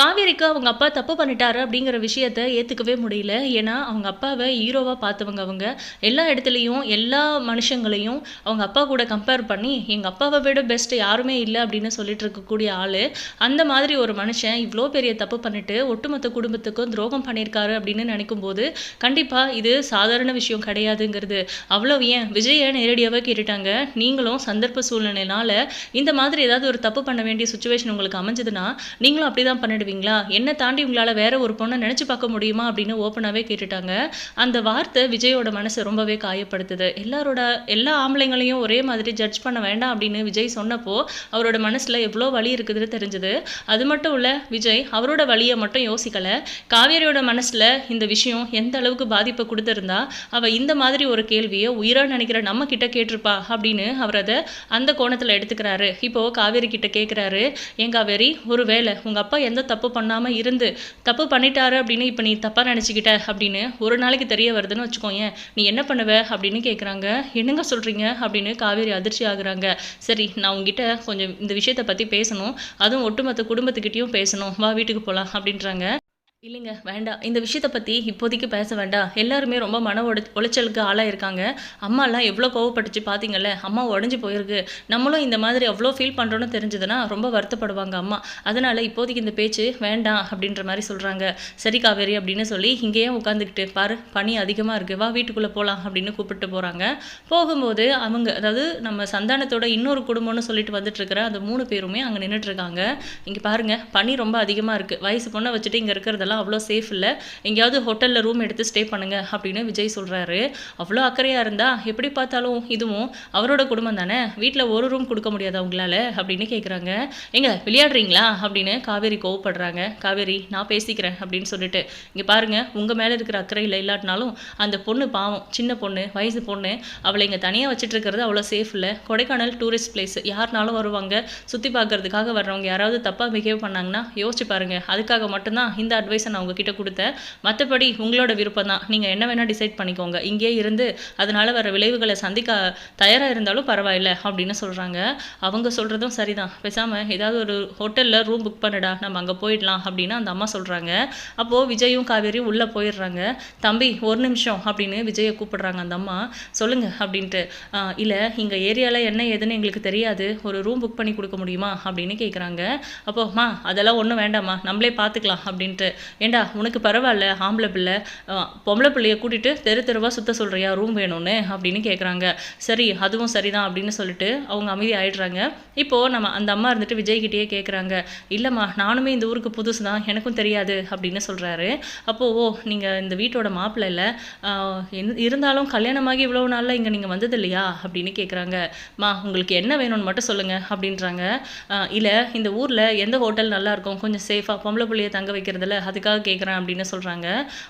காவேரிக்கு அவங்க அப்பா தப்பு பண்ணிட்டாரு அப்படிங்கிற விஷயத்த ஏற்றுக்கவே முடியல. ஏன்னா அவங்க அப்பாவை ஹீரோவாக பார்த்தவங்க அவங்க. எல்லா இடத்துலையும் எல்லா மனுஷங்களையும் அவங்க அப்பா கூட கம்பேர் பண்ணி எங்கள் அப்பாவை விட பெஸ்ட் யாருமே இல்லை அப்படின்னு சொல்லிட்டு இருக்கக்கூடிய ஆள். அந்த மாதிரி ஒரு மனுஷன் இவ்வளோ பெரிய தப்பு பண்ணிட்டு ஒட்டுமொத்த குடும்பத்துக்கும் துரோகம் பண்ணியிருக்காரு அப்படின்னு நினைக்கும் போது கண்டிப்பாக இது சாதாரண விஷயம் கிடையாதுங்கிறது. அவ்வளோ ஏன்? விஜயை நேரடியாகவே கேட்டுட்டாங்க. நீங்களும் சந்தர்ப்ப சூழ்நிலைனால இந்த மாதிரி ஏதாவது ஒரு தப்பு பண்ண வேண்டிய சுச்சுவேஷன் உங்களுக்கு அமைஞ்சதுன்னா நீங்களும் அப்படி தான் தருவீங்களா என்ன தாண்டி உங்களால் வேற ஒரு பொண்ணை நினச்சி பார்க்க முடியுமா? அப்படின்னு ஓப்பனாகவே கேட்டுட்டாங்க. அந்த வார்த்தை விஜயோட மனசை ரொம்பவே காயப்படுத்துது. எல்லாரோட எல்லா ஆம்பளைங்களையும் ஒரே மாதிரி ஜட்ஜ் பண்ண வேண்டாம் அப்படின்னு விஜய் சொன்னப்போ அவரோட மனசில் எவ்வளோ வலி இருக்குதுன்னு தெரிஞ்சுது. அது மட்டும் இல்லை விஜய் அவரோட வலியை மட்டும் யோசிக்கலை. காவேரியோட மனசில் இந்த விஷயம் எந்த அளவுக்கு பாதிப்பை கொடுத்துருந்தா அவள் இந்த மாதிரி ஒரு கேள்வியை உயிராக நினைக்கிற நம்ம கிட்ட கேட்டிருப்பா அப்படின்னு அவர் அதை அந்த கோணத்தில் எடுத்துக்கிறாரு. இப்போ காவேரி கிட்ட கேட்குறாரு என் காவேரி ஒரு வேளை உங்கள் அப்பா எந்த தப்பு பண்ணாமல் இருந்து தப்பு பண்ணிட்டாரு அப்படின்னு இப்போ நீ தப்பாக நினச்சிக்கிட்ட அப்படின்னு ஒரு நாளைக்கு தெரிய வருதுன்னு வச்சுக்கோங்க நீ என்ன பண்ணுவ அப்படின்னு கேட்குறாங்க என்னங்க சொல்கிறீங்க அப்படின்னு காவேரி அதிர்ச்சி ஆகுறாங்க. சரி நான் உங்ககிட்ட கொஞ்சம் இந்த விஷயத்தை பற்றி பேசணும். அதுவும் ஒட்டுமொத்த குடும்பத்துக்கிட்டேயும் பேசணும். வா வீட்டுக்கு போகலாம் அப்படின்றாங்க. இல்லைங்க வேண்டாம். இந்த விஷயத்தை பற்றி இப்போதைக்கு பேச வேண்டாம். எல்லாருமே ரொம்ப மன உடை உளைச்சலுக்கு ஆளாக இருக்காங்க அம்மாலாம் எவ்வளோ கோவப்பட்டுச்சு பார்த்தீங்கல்ல அம்மா உடஞ்சி போயிருக்கு. நம்மளும் இந்த மாதிரி அவ்வளோ ஃபீல் பண்ணுறோன்னு தெரிஞ்சதுன்னா ரொம்ப வருத்தப்படுவாங்க அம்மா. அதனால் இப்போதைக்கு இந்த பேச்சு வேண்டாம் அப்படின்ற மாதிரி சொல்கிறாங்க சரி காவேரி அப்படின்னு சொல்லி இங்கேயே உட்காந்துக்கிட்டு பாரு பனி அதிகமாக இருக்குது வா வீட்டுக்குள்ளே போகலாம் அப்படின்னு கூப்பிட்டு போகிறாங்க போகும்போது அவங்க அதாவது நம்ம சந்தானத்தோட இன்னொரு குடும்பம்னு சொல்லிட்டு வந்துட்டுருக்கிற அந்த மூணு பேருமே அங்கே நின்றுட்டு இருக்காங்க இங்கே பாருங்க பனி ரொம்ப அதிகமாக இருக்குது வயசு பொண்ணை வச்சுட்டு இங்கே இருக்கிறதெல்லாம் அவ்வளோ சேஃப் இல்லை. எங்கேயாவது ஹோட்டலில் ரூம் எடுத்து ஸ்டே பண்ணுங்க அப்படின்னு விஜய் சொல்கிறாரு அவ்வளோ அக்கறையாக இருந்தால் எப்படி பார்த்தாலும் இதுவும் அவரோட குடும்பம் தானே? வீட்டில் ஒரு ரூம் கொடுக்க முடியாது அவங்களால அப்படின்னு கேட்குறாங்க எங்க விளையாடுறீங்களா? அப்படின்னு காவேரி கோவப்படுறாங்க. காவேரி நான் பேசிக்கிறேன் அப்படின்னு சொல்லிட்டு. இங்கே பாருங்க உங்கள் மேலே இருக்கிற அக்கறையில் இல்லாட்டினாலும் அந்த பொண்ணு பாவம் சின்ன பொண்ணு வயசு பொண்ணு அவளை இங்கே தனியாக வச்சுட்டு இருக்கிறது அவ்வளோ சேஃப் இல்லை. கொடைக்கானல் டூரிஸ்ட் பிளேஸ் யாருனாலும் வருவாங்க. சுற்றி பார்க்கறதுக்காக வர்றவங்க யாராவது தப்பாக பிஹேவ் பண்ணாங்கன்னா யோசிச்சு பாருங்க. அதுக்காக மட்டும்தான் இந்த அட்வைஸ் நான் உங்ககிட்ட கொடுத்தேன். மற்றபடி உங்களோட விருப்பம் தான். நீங்கள் என்ன வேணால் டிசைட் பண்ணிக்கோங்க. இங்கேயே இருந்து அதனால் வர விளைவுகளை சந்திக்க தயாராக இருந்தாலும் பரவாயில்ல அப்படின்னு சொல்கிறாங்க அவங்க சொல்கிறதும் சரிதான். பேசாமல் ஏதாவது ஒரு ஹோட்டலில் ரூம் புக் பண்ணுடா நம்ம அங்கே போயிடலாம் அப்படின்னு அந்த அம்மா சொல்கிறாங்க அப்போது விஜயும் காவேரியும் உள்ளே போயிடுறாங்க. தம்பி ஒரு நிமிஷம் அப்படின்னு விஜயை கூப்பிடுறாங்க அந்த அம்மா. சொல்லுங்கள் அப்படின்ட்டு. இல்லை இங்கே ஏரியாவில் என்ன ஏதுன்னு எங்களுக்கு தெரியாது. ஒரு ரூம் புக் பண்ணி கொடுக்க முடியுமா? அப்படின்னு கேட்குறாங்க அப்போம்மா அதெல்லாம் ஒன்றும் வேண்டாம்மா. நம்மளே பார்த்துக்கலாம் அப்படின்ட்டு. ஏண்டா உனக்கு பரவாயில்ல ஆம்பளை பிள்ளை பொம்பளை பிள்ளைய கூட்டிட்டு தெரு தெருவாக சுத்த சொல்கிறியா ரூம் வேணும்னு அப்படின்னு கேட்குறாங்க சரி அதுவும் சரிதான் அப்படின்னு சொல்லிட்டு அவங்க அமைதி ஆயிடுறாங்க இப்போது நம்ம அந்த அம்மா இருந்துட்டு விஜய்கிட்டயே கேட்குறாங்க இல்லைம்மா நானுமே இந்த ஊருக்கு புதுசு தான் எனக்கும் தெரியாது அப்படின்னு சொல்கிறாரு அப்போது ஓ நீங்கள் இந்த வீட்டோட மாப்பிள்ளை இல்லை. இருந்தாலும் கல்யாணமாகி இவ்வளோ நாளில் இங்கே நீங்கள் வந்தது இல்லையா அப்படின்னு கேட்குறாங்க மா உங்களுக்கு என்ன வேணும்னு மட்டும் சொல்லுங்கள் அப்படின்றாங்க. இல்லை இந்த ஊரில் எந்த ஹோட்டல் நல்லாயிருக்கும் கொஞ்சம் சேஃபாக பொம்பளை பிள்ளைய தங்க வைக்கிறதுல அதுக்காக கேட்குறேன் அப்படின்னு சொல்கிறாங்க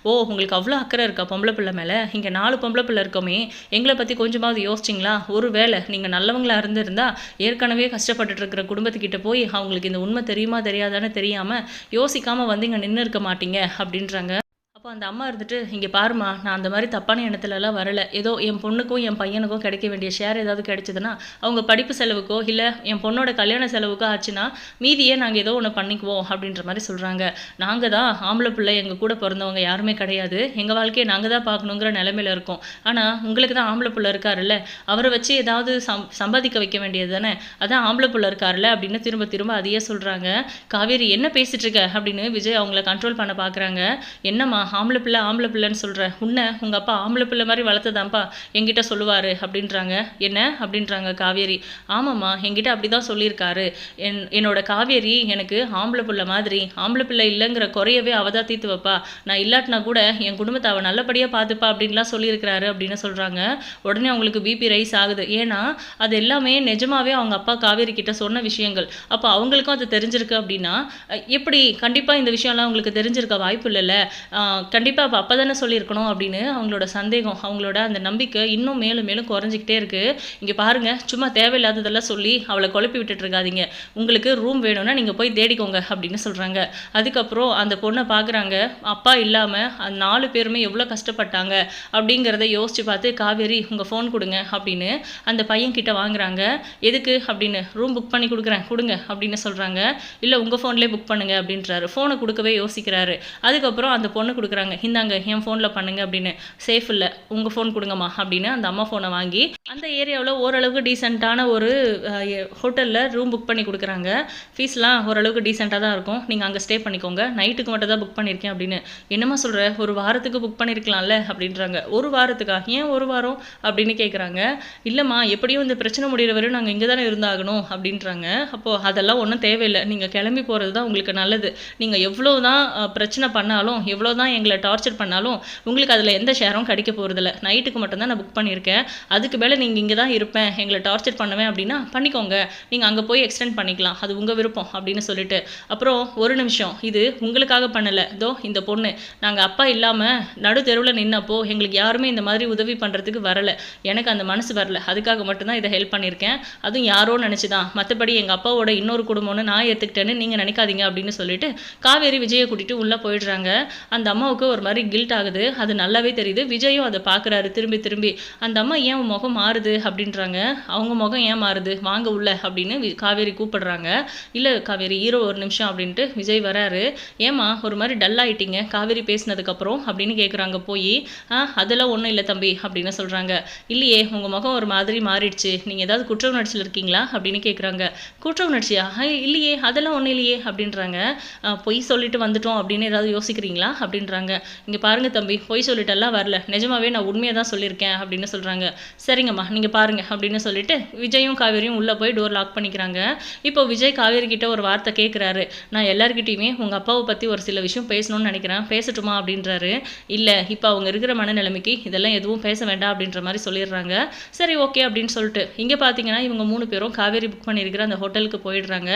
ஓ உங்களுக்கு அவ்வளோ அக்கறை இருக்கா பொம்பளை பிள்ளை மேலே? இங்கே நாலு பொம்பளை பிள்ளை இருக்கோமே. எங்களை பற்றி கொஞ்சமாவது யோசிச்சிங்களா? ஒரு வேளை நீங்கள் நல்லவங்களா இருந்திருந்தா ஏற்கனவே கஷ்டப்பட்டுட்டு இருக்கிற குடும்பத்துக்கிட்ட போய் அவங்களுக்கு இந்த உண்மை தெரியுமா தெரியாதான்னு தெரியாமல் யோசிக்காமல் வந்து இங்கே நின்று இருக்க மாட்டீங்க அப்படின்றாங்க. அப்போ அந்த அம்மா இருந்துட்டு இங்கே பாருமா நான் அந்த மாதிரி தப்பான எண்ணத்துலலாம் வரல. ஏதோ என் பொண்ணுக்கும் என் பையனுக்கும் கிடைக்க வேண்டிய ஷேர் ஏதாவது கிடைச்சதுன்னா அவங்க படிப்பு செலவுக்கோ இல்லை என் பொண்ணோட கல்யாண செலவுக்கோ ஆச்சுன்னா மீதியே நாங்கள் ஏதோ ஒன்று பண்ணிக்குவோம் அப்படின்ற மாதிரி சொல்கிறாங்க நாங்கள் தான் ஆம்பளை பிள்ளை எங்கள் கூட பிறந்தவங்க யாருமே கிடையாது. எங்கள் வாழ்க்கையை நாங்கள் தான் பார்க்கணுங்கிற நிலமையில இருக்கோம். ஆனால் உங்களுக்கு தான் ஆம்பளை பிள்ளை இருக்காருல்ல. அவரை வச்சு ஏதாவது சம் சம்பாதிக்க வைக்க வேண்டியது தானே. அதான் ஆம்பளை பிள்ளை இருக்காருல்ல அப்படின்னு திரும்ப திரும்ப அதையே சொல்கிறாங்க காவேரி என்ன பேசிகிட்ருக்க அப்படின்னு விஜய் அவங்கள கண்ட்ரோல் பண்ண பார்க்குறாங்க என்னம்மா ஆம்பளை பிள்ளை ஆம்பளை பிள்ளைன்னு சொல்கிறேன் உன்னை உங்கள் அப்பா ஆம்பளை பிள்ளை மாதிரி வளர்த்துதான்ப்பா என்கிட்ட சொல்லுவார் அப்படின்றாங்க. என்ன? அப்படின்றாங்க காவேரி. ஆமாம்மா என்கிட்ட அப்படி தான் சொல்லியிருக்காரு. என் என்னோட காவேரி எனக்கு ஆம்பளை பிள்ளை மாதிரி ஆம்பளை பிள்ளை இல்லைங்கிற குறையவே அவ தான் தீர்த்து வைப்பா. நான் இல்லாட்டினா கூட என் குடும்பத்தை அவள் நல்லபடியாக பார்த்துப்பா அப்படின்லாம் சொல்லியிருக்கிறாரு அப்படின்னு சொல்கிறாங்க உடனே அவங்களுக்கு பிபி ரைஸ் ஆகுது. ஏன்னா அது எல்லாமே நிஜமாவே அவங்க அப்பா காவேரி கிட்ட சொன்ன விஷயங்கள். அப்போ அவங்களுக்கும் அது தெரிஞ்சிருக்கு அப்படின்னா எப்படி கண்டிப்பாக இந்த விஷயம்லாம் அவங்களுக்கு தெரிஞ்சிருக்க வாய்ப்பு இல்லைல்ல? கண்டிப்பாக அப்போ அப்போ தானே சொல்லியிருக்கணும் அப்படின்னு அவங்களோட சந்தேகம் அவங்களோட அந்த நம்பிக்கை இன்னும் மேலும் மேலும் குறைஞ்சிக்கிட்டே இருக்குது இங்கே பாருங்கள் சும்மா தேவையில்லாததெல்லாம் சொல்லி அவளை குழப்பி விட்டுட்டு இருக்காதீங்க. உங்களுக்கு ரூம் வேணும்னா நீங்கள் போய் தேடிக்கோங்க அப்படின்னு சொல்கிறாங்க அதுக்கப்புறம் அந்த பொண்ணை பார்க்குறாங்க அப்பா இல்லாமல் அந்த நாலு பேருமே எவ்வளோ கஷ்டப்பட்டாங்க அப்படிங்கிறத யோசித்து பார்த்து காவேரி உங்கள் ஃபோன் கொடுங்க அப்படின்னு அந்த பையன் கிட்ட வாங்குறாங்க. எதுக்கு? அப்படின்னு ரூம் புக் பண்ணி கொடுக்குறேன் கொடுங்க அப்படின்னு சொல்கிறாங்க இல்லை உங்கள் ஃபோன்லேயே புக் பண்ணுங்க அப்படின்றாரு. ஃபோனை கொடுக்கவே யோசிக்கிறாரு. அதுக்கப்புறம் அந்த பொண்ணு கொடுக்குறாங்க. இந்தாங்க என் ஃபோனில் பண்ணுங்க அப்படின்னு. சேஃப் இல்லை. உங்கள் ஃபோன் கொடுங்கம்மா அப்படின்னு அந்த அம்மா ஃபோனை வாங்கி அந்த ஏரியாவில் ஓரளவுக்கு டீசெண்டான ஒரு ஹோட்டலில் ரூம் புக் பண்ணி கொடுக்குறாங்க. ஃபீஸ்லாம் ஓரளவுக்கு டீசெண்டாக தான் இருக்கும். நீங்கள் அங்கே ஸ்டே பண்ணிக்கோங்க. நைட்டுக்கு மட்டும் தான் புக் பண்ணியிருக்கேன் அப்படின்னு. என்னம்மா சொல்கிற ஒரு வாரத்துக்கு புக் பண்ணியிருக்கலாம்ல அப்படின்றாங்க. ஒரு வாரத்துக்கா? ஏன் ஒரு வாரம்? அப்படின்னு கேட்குறாங்க இல்லைம்மா எப்படியும் இந்த பிரச்சனை முடிகிற வரையும் நாங்கள் இங்கே தானே இருந்தாகணும் அப்படின்றாங்க. அப்போது அதெல்லாம் ஒன்றும் தேவையில்லை. நீங்கள் கிளம்பி போகிறது தான் உங்களுக்கு நல்லது. நீங்கள் எவ்வளோ தான் பிரச்சனை பண்ணாலும் எவ்வளோ தான் எங்களை டார்ச்சர் பண்ணாலும் உங்களுக்கு அதில் எந்த ஷேரும் கிடைக்க போகிறதில்ல நைட்டுக்கு மட்டும்தான் நான் புக் பண்ணியிருக்கேன். அதுக்கு மேலே நீங்கள் இங்கே தான் இருப்பேன். எங்களை டார்ச்சர் பண்ணுவேன் அப்படின்னா பண்ணிக்கோங்க. நீங்கள் அங்கே போய் எக்ஸ்டெண்ட் பண்ணிக்கலாம். அது உங்கள் விருப்பம் அப்படின்னு சொல்லிட்டு. அப்புறம் ஒரு நிமிஷம். இது உங்களுக்காக பண்ணலை. இதோ இந்த பொண்ணு. நாங்கள் அப்பா இல்லாமல் நடு தெருவில் நின்னப்போ எங்களுக்கு யாருமே இந்த மாதிரி உதவி பண்ணுறதுக்கு வரலை. எனக்கு அந்த மனசு வரல. அதுக்காக மட்டும்தான் இதை ஹெல்ப் பண்ணியிருக்கேன். அதுவும் யாரோ நினச்சி தான் மற்றபடி எங்கள் அப்பாவோட இன்னொரு குடும்பம்னு நான் ஏற்றுக்கிட்டேன்னு நீங்கள் நினைக்காதீங்க அப்படின்னு சொல்லிட்டு காவேரி விஜயை கூட்டிகிட்டு உள்ளே போயிடுறாங்க. அந்த அம்மா அம்மாவுக்கு ஒரு மாதிரி கில்ட் ஆகுது. அது நல்லாவே தெரியுது. விஜயும் அதை பார்க்குறாரு. திரும்பி திரும்பி அந்த அம்மா ஏன் உன் முகம் மாறுது? அப்படின்றாங்க. அவங்க முகம் ஏன் மாறுது? வாங்க உள்ள அப்படின்னு வி- காவேரி கூப்பிடுறாங்க. இல்லை காவேரி ஹீரோ ஒரு நிமிஷம் அப்படின்ட்டு விஜய் வராரு. ஏம்மா ஒரு மாதிரி டல் ஆயிட்டீங்க. காவேரி பேசினதுக்கப்புறம் அப்படின்னு கேட்குறாங்க போய். ஆ அதெல்லாம் ஒன்றும் இல்லை தம்பி அப்படின்னு சொல்கிறாங்க இல்லையே உங்கள் முகம் ஒரு மாதிரி மாறிடுச்சு. நீங்கள் ஏதாவது குற்ற உணர்ச்சியில் இருக்கீங்களா? அப்படின்னு கேட்குறாங்க குற்ற உணர்ச்சியா? இல்லையே அதெல்லாம் ஒன்றும் இல்லையே அப்படின்றாங்க. பொய் சொல்லிட்டு வந்துட்டோம் அப்படின்னு ஏதாவது யோசிக்கிறீங்களா? அப்படின்றாங்க. இங்கே பாருங்க தம்பி பொய் சொல்லிட்டெல்லாம் வரல. நிஜமாவே நான் உண்மையை தான் சொல்லியிருக்கேன் அப்படின்னு சொல்கிறாங்க சரிங்கம்மா நீங்கள் பாருங்க அப்படின்னு சொல்லிட்டு விஜயும் காவேரியும் உள்ளே போய் டோர் லாக் பண்ணிக்கிறாங்க. இப்போ விஜய் காவேரி கிட்ட ஒரு வார்த்தை கேட்குறாரு நான் எல்லாருக்கிட்டையுமே உங்கள் அப்பாவை பற்றி ஒரு சில விஷயம் பேசணும்னு நினைக்கிறேன். பேசட்டுமா அப்படின்றாரு. இல்லை இப்போ அவங்க இருக்கிற மனநிலைமைக்கு இதெல்லாம் எதுவும் பேச வேண்டாம் அப்படின்ற மாதிரி சொல்லிடுறாங்க. சரி ஓகே அப்படின்னு சொல்லிட்டு. இங்கே பார்த்தீங்கன்னா இவங்க மூணு பேரும் காவேரி புக் பண்ணியிருக்கிற அந்த ஹோட்டலுக்கு போயிடுறாங்க.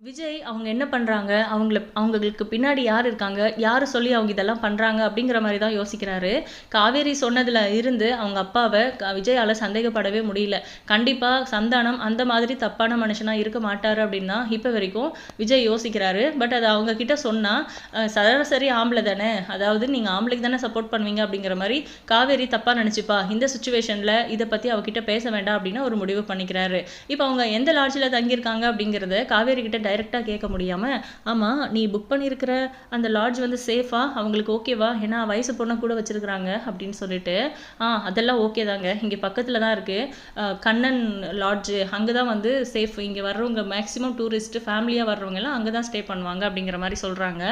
விஜய் அவங்க என்ன பண்ணுறாங்க அவங்கள அவங்களுக்கு பின்னாடி யார் இருக்காங்க? யார் சொல்லி அவங்க இதெல்லாம் பண்ணுறாங்க அப்படிங்கிற மாதிரி தான் யோசிக்கிறாரு. காவேரி சொன்னதில் இருந்து அவங்க அப்பாவை க- சந்தேகப்படவே முடியல. கண்டிப்பாக சந்தானம் அந்த மாதிரி தப்பான மனுஷனாக இருக்க மாட்டார் அப்படின்னு தான் இப்போ வரைக்கும் விஜய் யோசிக்கிறாரு. பட் அது அவங்க கிட்ட சொன்னால் சராசரி ஆம்பளை தானே. அதாவது நீங்கள் ஆம்பளைக்கு தானே சப்போர்ட் பண்ணுவீங்க அப்படிங்கிற மாதிரி காவேரி தப்பாக நினச்சிப்பா. இந்த சுச்சுவேஷனில் இதை பற்றி அவகிட்ட பேச வேண்டாம் அப்படின்னு ஒரு முடிவு பண்ணிக்கிறாரு. இப்போ அவங்க எந்த லாட்ஜில் தங்கியிருக்காங்க அப்படிங்கிறத காவேரி கிட்ட டைரெக்டாக கேட்க முடியாமல் ஆமாம் நீ புக் பண்ணியிருக்கிற அந்த லாட்ஜ் வந்து சேஃபா அவங்களுக்கு ஓகேவா ஏன்னா வயசு பொண்ணை கூட வச்சுருக்குறாங்க அப்படின்னு சொல்லிட்டு ஆ அதெல்லாம் ஓகே தாங்க. இங்கே பக்கத்தில் தான் இருக்குது கண்ணன் லாட்ஜு அங்கே தான் வந்து சேஃப் இங்கே வர்றவங்க மேக்ஸிமம் டூரிஸ்ட்டு ஃபேமிலியாக வர்றவங்க எல்லாம் அங்கே தான் ஸ்டே பண்ணுவாங்க அப்படிங்கிற மாதிரி சொல்கிறாங்க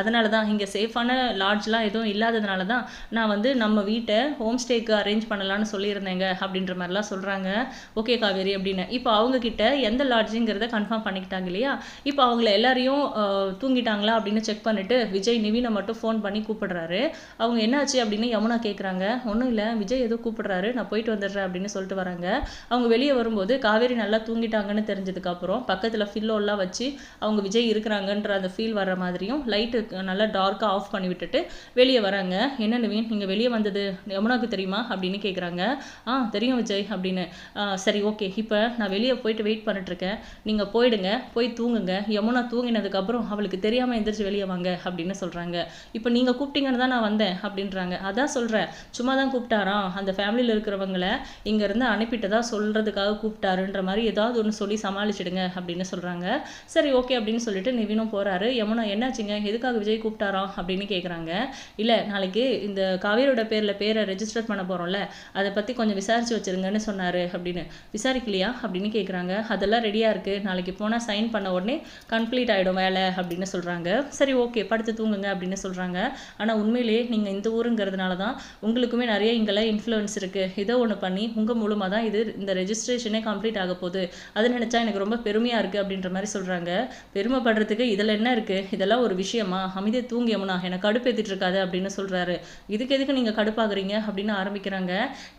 அதனால தான் இங்கே சேஃபான லாட்ஜ்லாம் எதுவும் இல்லாததுனால தான் நான் வந்து நம்ம வீட்டை ஹோம் ஸ்டேக்கு அரேஞ்ச் பண்ணலான்னு சொல்லியிருந்தேங்க அப்படின்ற மாதிரிலாம் சொல்கிறாங்க ஓகே காவேரி அப்படின்னு. இப்போ அவங்க கிட்ட எந்த லாட்ஜுங்கிறத கன்ஃபார்ம் பண்ணிக்கிட்டாங்க இல்லையா? இப்போ அவங்கள எல்லாரையும் தூங்கிட்டாங்களா அப்படின்னு செக் பண்ணிட்டு விஜய் நிவினை மட்டும் ஃபோன் பண்ணி கூப்பிடுறாரு. அவங்க என்னாச்சு அப்படின்னு யமுனா கேட்குறாங்க ஒன்றும் இல்லை விஜய் ஏதோ கூப்பிடுறாரு. நான் போயிட்டு வந்துடுறேன் அப்படின்னு சொல்லிட்டு வராங்க. அவங்க வெளியே வரும்போது காவேரி நல்லா தூங்கிட்டாங்கன்னு தெரிஞ்சதுக்கப்புறம் பக்கத்தில் ஃபில்லோலாம் வச்சு அவங்க விஜய் இருக்கிறாங்கன்ற அந்த ஃபீல் வர்ற மாதிரியும் லைட்டு நல்லா டார்க்காக ஆஃப் பண்ணி விட்டுட்டு வெளியே வராங்க. என்ன நிவின் நீங்கள் வெளியே வந்தது யமுனாக்கு தெரியுமா? அப்படின்னு கேட்குறாங்க ஆ தெரியும் விஜய் அப்படின்னு. சரி ஓகே இப்போ நான் வெளியே போயிட்டு வெயிட் பண்ணிட்டுருக்கேன் நீங்கள் போயிடுங்க. போய் தூங்குங்க. யமுனா தூங்கினதுக்கப்புறம் அவளுக்கு தெரியாமல் எந்திரிச்சு வெளியே வாங்க அப்படின்னு சொல்கிறாங்க இப்போ நீங்கள் கூப்பிட்டீங்கன்னு தான் நான் வந்தேன் அப்படின்றாங்க. அதான் சொல்கிறேன் சும்மா தான் கூப்பிட்டாராம். அந்த ஃபேமிலியில் இருக்கிறவங்கள இங்கேருந்து அனுப்பிட்டதா சொல்கிறதுக்காக கூப்பிட்டாருன்ற மாதிரி ஏதாவது ஒன்று சொல்லி சமாளிச்சிடுங்க அப்படின்னு சொல்கிறாங்க சரி ஓகே அப்படின்னு சொல்லிட்டு நிவினும் போகிறாரு யமுனா என்னாச்சுங்க? எதுக்காக விஜய் கூப்பிட்டாராம்? அப்படின்னு கேட்குறாங்க இல்லை நாளைக்கு இந்த காவேரியோட பேரில் பேரை ரெஜிஸ்டர் பண்ண போகிறோம்ல அதை பற்றி கொஞ்சம் விசாரிச்சு வச்சிருங்கன்னு சொன்னார் அப்படின்னு. விசாரிக்கலையா? அப்படின்னு கேட்குறாங்க அதெல்லாம் ரெடியாக இருக்குது நாளைக்கு போனால் சைன் பண்ண உடனே கம்ப்ளீட் ஆகிடும் வேலை அப்படின்னு சொல்கிறாங்க சரி ஓகே படுத்து தூங்குங்க அப்படின்னு சொல்கிறாங்க ஆனால் உண்மையிலேயே நீங்கள் இந்த ஊருங்கிறதுனால தான் உங்களுக்குமே நிறைய இங்கெல்லாம் இன்ஃப்ளூயன்ஸ் இருக்குது இதோ ஒன்று பண்ணி உங்கள் மூலமாக தான் இது இந்த ரெஜிஸ்ட்ரேஷனே கம்ப்ளீட் ஆக போகுது. அது நினச்சா எனக்கு ரொம்ப பெருமையாக இருக்குது அப்படின்ற மாதிரி சொல்கிறாங்க பெருமைப்படுறதுக்கு இதில் என்ன இருக்குது இதெல்லாம் ஒரு விஷயமா? அமைதியை தூங்கியமுனா எனக்கு கடுப்பு கடுப்பேற்றிட்டு இருக்காது அப்படின்னு சொல்கிறாரு இதுக்கு எதுக்கு நீங்கள் கடுப்பாகிறீங்க அப்படின்னு ஆரம்பிக்கிறாங்க.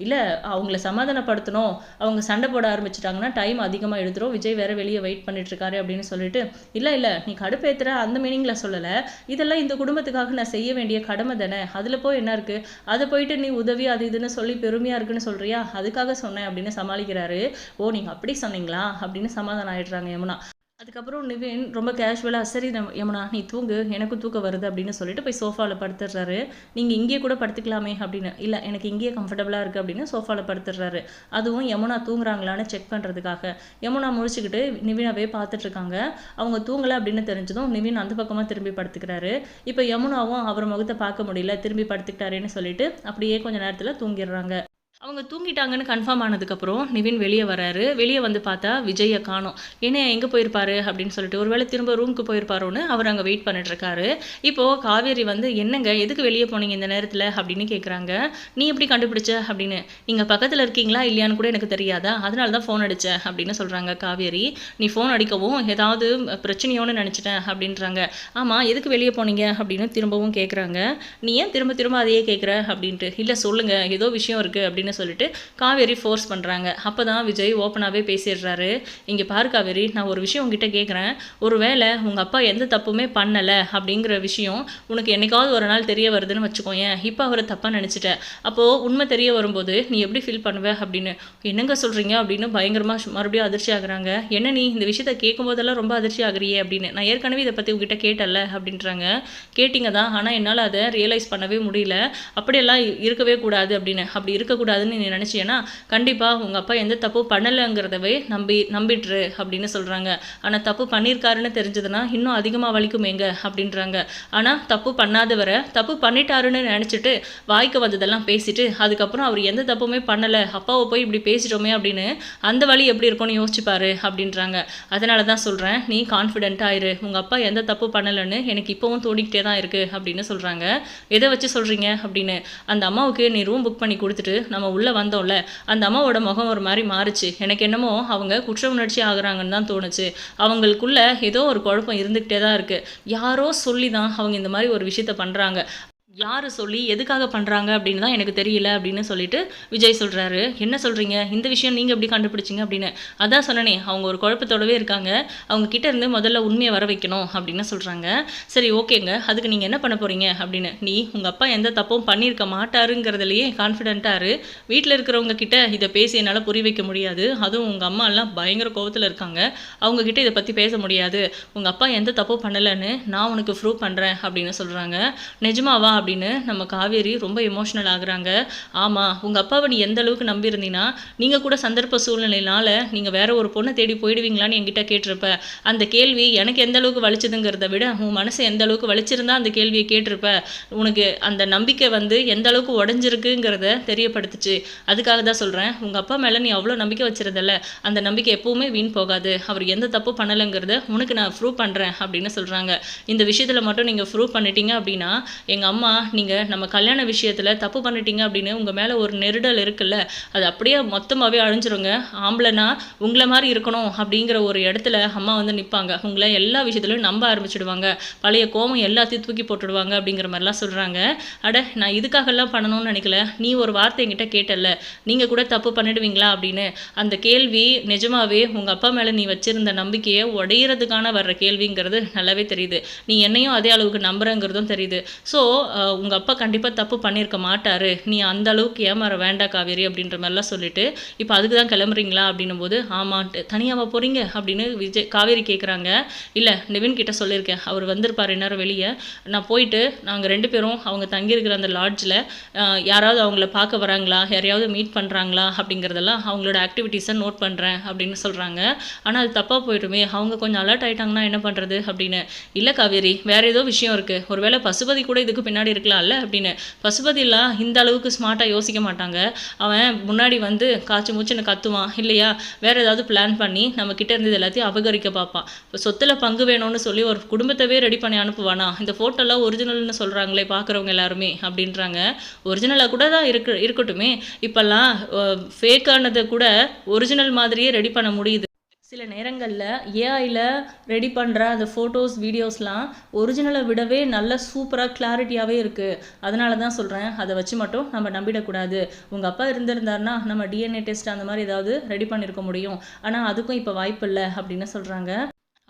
இல்லை அவங்கள சமாதானப்படுத்தணும். அவங்க சண்டை போட ஆரம்பிச்சிட்டாங்கன்னா டைம் அதிகமாக எடுத்துரும். விஜய் வேற வெளியே வெயிட் பண்ணிட்டு இருக்காரு அப்படின்னு சொல்லி சொல்லிட்டு இல்லை இல்லை நீ கடுப்பேத்துற அந்த மீனிங்கில் சொல்லலை. இதெல்லாம் இந்த குடும்பத்துக்காக நான் செய்ய வேண்டிய கடமை தானே. அதில் போய் என்ன இருக்குது அதை போயிட்டு நீ உதவி அது இதுன்னு சொல்லி பெருமையாக இருக்குன்னு சொல்கிறியா அதுக்காக சொன்னேன் அப்படின்னு சமாளிக்கிறாரு. ஓ நீங்கள் அப்படி சொன்னீங்களா? அப்படின்னு சமாதானம் ஆயிடுறாங்க யமுனா. அதுக்கப்புறம் நிவின் ரொம்ப கேஷுவலாக சரி நம்ம யமுனா நீ தூங்கு எனக்கும் தூக்கம் வருது அப்படின்னு சொல்லிட்டு போய் சோஃபாவில் படுத்துடுறாரு. நீங்கள் இங்கேயே கூட படுத்துக்கலாமே அப்படின்னு இல்லை எனக்கு இங்கேயே கம்ஃபர்டபுளாக இருக்குது அப்படின்னு சோஃபாவில் படுத்துடுறாரு. அதுவும் யமுனா தூங்குறாங்களான்னு செக் பண்ணுறதுக்காக யமுனா முழிச்சுக்கிட்டு நிவினாவே பார்த்துட்ருக்காங்க. அவங்க தூங்கலை அப்படின்னு தெரிஞ்சதும் நிவின் அந்த பக்கமாக திரும்பி படுத்துக்கிறாரு. இப்போ யமுனாவும் அவர் முகத்தை பார்க்க முடியல திரும்பி படுத்துக்கிட்டாருன்னு சொல்லிட்டு அப்படியே கொஞ்ச நேரத்தில் தூங்கிடுறாங்க. அவங்க தூங்கிட்டாங்கன்னு கன்ஃபார்ம் ஆனதுக்கப்புறம் நிவின் வெளியே வராரு. வெளியே வந்து பார்த்தா விஜயை காணோம். என்ன எங்கே போயிருப்பாரு? அப்படின்னு சொல்லிட்டு ஒருவேளை திரும்ப ரூமுக்கு போயிருப்பாரோன்னு அவர் அங்கே வெயிட் பண்ணிட்டு இருக்காரு இப்போது காவேரி வந்து என்னங்க எதுக்கு வெளியே போனீங்க இந்த நேரத்தில்? அப்படின்னு கேட்குறாங்க நீ எப்படி கண்டுபிடிச்ச? அப்படின்னு. நீங்கள் பக்கத்தில் இருக்கீங்களா? இல்லையான்னு கூட எனக்கு தெரியாதா? அதனால தான் ஃபோன் அடித்தேன் அப்படின்னு சொல்கிறாங்க காவேரி. நீ ஃபோன் அடிக்கவும் ஏதாவது பிரச்சனையோன்னு நினச்சிட்டேன் அப்படின்றாங்க. ஆமாம் எதுக்கு வெளியே போனீங்க? அப்படின்னு திரும்பவும் கேட்குறாங்க நீ ஏன் திரும்ப திரும்ப அதையே கேட்குற அப்படின்ட்டு. இல்லை சொல்லுங்கள் ஏதோ விஷயம் இருக்குது அப்படின்னு சொல்லிட்டு காவேரி ஃபோர்ஸ் பண்ணுறாங்க அப்போ தான் விஜய் ஓப்பனாகவே பேசிடுறாரு. இங்கே பாரு காவேரி நான் ஒரு விஷயம் உங்ககிட்ட கேட்குறேன் ஒரு வேளை உங்கள் அப்பா எந்த தப்புமே பண்ணலை அப்படிங்கிற விஷயம் உனக்கு என்னைக்காவது ஒரு நாள் தெரிய வருதுன்னு வச்சுக்கோயேன். இப்போ அவரை தப்பாக நினச்சிட்டேன் அப்போது உண்மை தெரிய வரும்போது நீ எப்படி ஃபீல் பண்ணுவ அப்படின்னு என்னங்க சொல்கிறீங்க அப்படின்னு பயங்கரமாக மறுபடியும் அதிர்ச்சி ஆகுறாங்க. என்ன நீ இந்த விஷயத்த கேட்கும்போதெல்லாம் ரொம்ப அதிர்ச்சி ஆகுறியே அப்படின்னு நான் ஏற்கனவே இதை பற்றி உங்ககிட்ட கேட்டல அப்படின்றாங்க. கேட்டிங்க தான் ஆனால் என்னால் அதை ரியலைஸ் பண்ணவே முடியல. அப்படியெல்லாம் இருக்கவே கூடாது அப்படின்னு. அப்படி இருக்கக்கூடாது கூடாதுன்னு நீ நினச்சியன்னா கண்டிப்பாக உங்கள் அப்பா எந்த தப்பு பண்ணலைங்கிறதவே நம்பி நம்பிட்டுரு அப்படின்னு சொல்கிறாங்க ஆனால் தப்பு பண்ணியிருக்காருன்னு தெரிஞ்சதுன்னா இன்னும் அதிகமாக வலிக்கும் எங்க அப்படின்றாங்க. ஆனால் தப்பு பண்ணாதவரை தப்பு பண்ணிட்டாருன்னு நினச்சிட்டு வாய்க்கு வந்ததெல்லாம் பேசிட்டு அதுக்கப்புறம் அவர் எந்த தப்புமே பண்ணலை அப்பாவை போய் இப்படி பேசிட்டோமே அப்படின்னு அந்த வழி எப்படி இருக்கும்னு யோசிச்சுப்பாரு அப்படின்றாங்க. அதனால தான் சொல்கிறேன் நீ கான்ஃபிடென்ட்டாக ஆயிரு. உங்கள் அப்பா எந்த தப்பு பண்ணலைன்னு எனக்கு இப்போவும் தோணிக்கிட்டே தான் இருக்குது அப்படின்னு சொல்கிறாங்க எதை வச்சு சொல்கிறீங்க அப்படின்னு. அந்த அம்மாவுக்கு நீ ரூம் புக் பண்ணி கொடுத்துட்டு நம்ம உள்ளே வந்தோம்ல அந்த அம்மாவோட முகம் ஒரு மாதிரி மாறுச்சு. எனக்கு என்னமோ அவங்க குற்ற உணர்ச்சி ஆகுறாங்கன்னு தான் தோணுச்சு. அவங்களுக்குள்ள ஏதோ ஒரு குழப்பம் இருந்துக்கிட்டே தான் இருக்குது யாரோ சொல்லி தான் அவங்க இந்த மாதிரி ஒரு விஷயத்த பண்ணுறாங்க யார் சொல்லி எதுக்காக பண்ணுறாங்க அப்படின்னு தான் எனக்கு தெரியல அப்படின்னு சொல்லிட்டு விஜய் சொல்கிறாரு என்ன சொல்கிறீங்க இந்த விஷயம் நீங்கள் எப்படி கண்டுபிடிச்சிங்க? அப்படின்னு. அதான் சொன்னனே அவங்க ஒரு குழப்பத்தோடவே இருக்காங்க. அவங்க கிட்ட இருந்து முதல்ல உண்மையை வர வைக்கணும் அப்படின்னு சொல்கிறாங்க சரி ஓகேங்க. அதுக்கு நீங்கள் என்ன பண்ண போகிறீங்க அப்படின்னு. நீ உங்கள் அப்பா எந்த தப்பும் பண்ணியிருக்க மாட்டாருங்கிறதுலையே கான்ஃபிடென்ட்டாக இரு. வீட்டில் இருக்கிறவங்க கிட்ட இதை பேசி என்னால் புரிய வைக்க முடியாது. அதுவும் உங்கள் அம்மா எல்லாம் பயங்கர கோபத்தில் இருக்காங்க. அவங்க கிட்ட இதை பற்றி பேச முடியாது. உங்கள் அப்பா எந்த தப்பும் பண்ணலைன்னு நான் உனக்கு ப்ரூவ் பண்ணுறேன் அப்படின்னு சொல்கிறாங்க நிஜமாவா? அப்படின்னு நம்ம காவேரி ரொம்ப எமோஷ்னல் ஆகுறாங்க. ஆமாம் உங்கள் அப்பாவை நீ எந்த அளவுக்கு நம்பியிருந்தீங்கன்னா நீங்கள் கூட சந்தர்ப்ப சூழ்நிலையினால நீங்கள் வேற ஒரு பொண்ணை தேடி போயிடுவீங்களான்னு என்கிட்ட கேட்டிருப்ப. அந்த கேள்வி எனக்கு எந்த அளவுக்கு வலிச்சதுங்கிறத விட உன் மனசு எந்த அளவுக்கு வலிச்சிருந்தா அந்த கேள்வியை கேட்டிருப்ப. உனக்கு அந்த நம்பிக்கை வந்து எந்த அளவுக்கு உடஞ்சிருக்குங்கிறத தெரியப்படுத்துச்சு. அதுக்காக தான் சொல்கிறேன் உங்கள் அப்பா மேலே நீ அவ்வளோ நம்பிக்கை வச்சிருந்தல அந்த நம்பிக்கை எப்பவுமே வீண் போகாது. அவர் எந்த தப்பு பண்ணலைங்கிறத உனக்கு நான் ப்ரூவ் பண்ணுறேன் அப்படின்னு சொல்கிறாங்க இந்த விஷயத்தில் மட்டும் நீங்கள் ப்ரூவ் பண்ணிட்டீங்க அப்படின்னா எங்கள் அம்மா நீங்கள் நம்ம கல்யாண விஷயத்தில் தப்பு பண்ணிட்டீங்க அப்படின்னு உங்கள் மேலே ஒரு நெருடல் இருக்குல்ல அது அப்படியே மொத்தமாகவே அழிஞ்சிருங்க. ஆம்பளைனா உங்களை மாதிரி இருக்கணும் அப்படிங்கிற ஒரு இடத்துல அம்மா வந்து நிற்பாங்க உங்களை எல்லா விஷயத்துலையும் நம்ப ஆரம்பிச்சிடுவாங்க. பழைய கோபம் எல்லாத்தையும் தூக்கி போட்டுடுவாங்க அப்படிங்கிற மாதிரிலாம் சொல்கிறாங்க அட நான் இதுக்காகலாம் பண்ணணும்னு நினைக்கல. நீ ஒரு வார்த்தை என்கிட்ட கேட்டல நீங்கள் கூட தப்பு பண்ணிடுவீங்களா அப்படின்னு. அந்த கேள்வி நிஜமாவே உங்கள் அப்பா மேலே நீ வச்சிருந்த நம்பிக்கையை உடையிறதுக்கான வர்ற கேள்விங்கிறது நல்லாவே தெரியுது. நீ என்னையும் அதே அளவுக்கு நம்புறங்கிறதும் தெரியுது. ஸோ உங்கள் அப்பா கண்டிப்பாக தப்பு பண்ணியிருக்க மாட்டார். நீ அந்த அளவுக்கு ஏமாற வேண்டாம் காவேரி அப்படின்ற மாதிரிலாம் சொல்லிட்டு இப்போ அதுக்கு தான் கிளம்புறீங்களா அப்படின்னும் போது ஆமான்ட்டு தனியாவா போகிறீங்க அப்படின்னு விஜய் காவேரி கேட்குறாங்க இல்லை நிவின் கிட்ட சொல்லியிருக்கேன் அவர் வந்திருப்பார் இந்நேரம் வெளியே. நான் போயிட்டு நாங்கள் ரெண்டு பேரும் அவங்க தங்கியிருக்கிற அந்த லாட்ஜில் யாராவது அவங்கள பார்க்க வராங்களா? யாரையாவது மீட் பண்ணுறாங்களா அப்படிங்கிறதெல்லாம் அவங்களோட ஆக்டிவிட்டீஸை நோட் பண்ணுறேன் அப்படின்னு சொல்கிறாங்க ஆனால் அது தப்பாக போயிடுமே. அவங்க கொஞ்சம் அலர்ட் ஆயிட்டாங்கன்னா என்ன பண்ணுறது அப்படின்னு. இல்லை காவேரி வேறு ஏதோ விஷயம் இருக்குது ஒருவேளை பசுபதி கூட இதுக்கு பின்னாடி இருக்கலாம்ல அப்படின்னு. பசுபதிலாம் இந்த அளவுக்கு ஸ்மார்ட்டாக யோசிக்க மாட்டாங்க. அவன் முன்னாடி வந்து காய்ச்சி மூச்சுன்னு கத்துவான். இல்லையா? வேற ஏதாவது பிளான் பண்ணி நம்ம கிட்ட இருந்தது எல்லாத்தையும் அபகரிக்க பார்ப்பான். இப்போ சொத்துல பங்கு வேணும்னு சொல்லி ஒரு குடும்பத்தவே ரெடி பண்ணி அனுப்புவானா? இந்த ஃபோட்டோலாம் ஒரிஜினல்னு சொல்கிறாங்களே பார்க்குறவங்க எல்லாருமே அப்படின்றாங்க. ஒரிஜினலாக கூட தான் இருக்கு இருக்கட்டுமே. இப்போல்லாம் ஃபேக்கானதை கூட ஒரிஜினல் மாதிரியே ரெடி பண்ண முடியுது. சில நேரங்களில் ஏஐயில் ரெடி பண்ணுற அந்த ஃபோட்டோஸ் வீடியோஸ்லாம் ஒரிஜினலை விடவே நல்ல சூப்பராக கிளாரிட்டியாகவே இருக்குது அதனால தான் சொல்கிறேன் அதை வச்சு மட்டும் நம்ம நம்பிடக்கூடாது. உங்கள் அப்பா இருந்திருந்தாருன்னா நம்ம டிஎன்ஏ டெஸ்ட் அந்த மாதிரி ஏதாவது ரெடி பண்ணியிருக்க முடியும். ஆனால் அதுக்கும் இப்போ வாய்ப்பு இல்லை அப்படின்னு சொல்கிறாங்க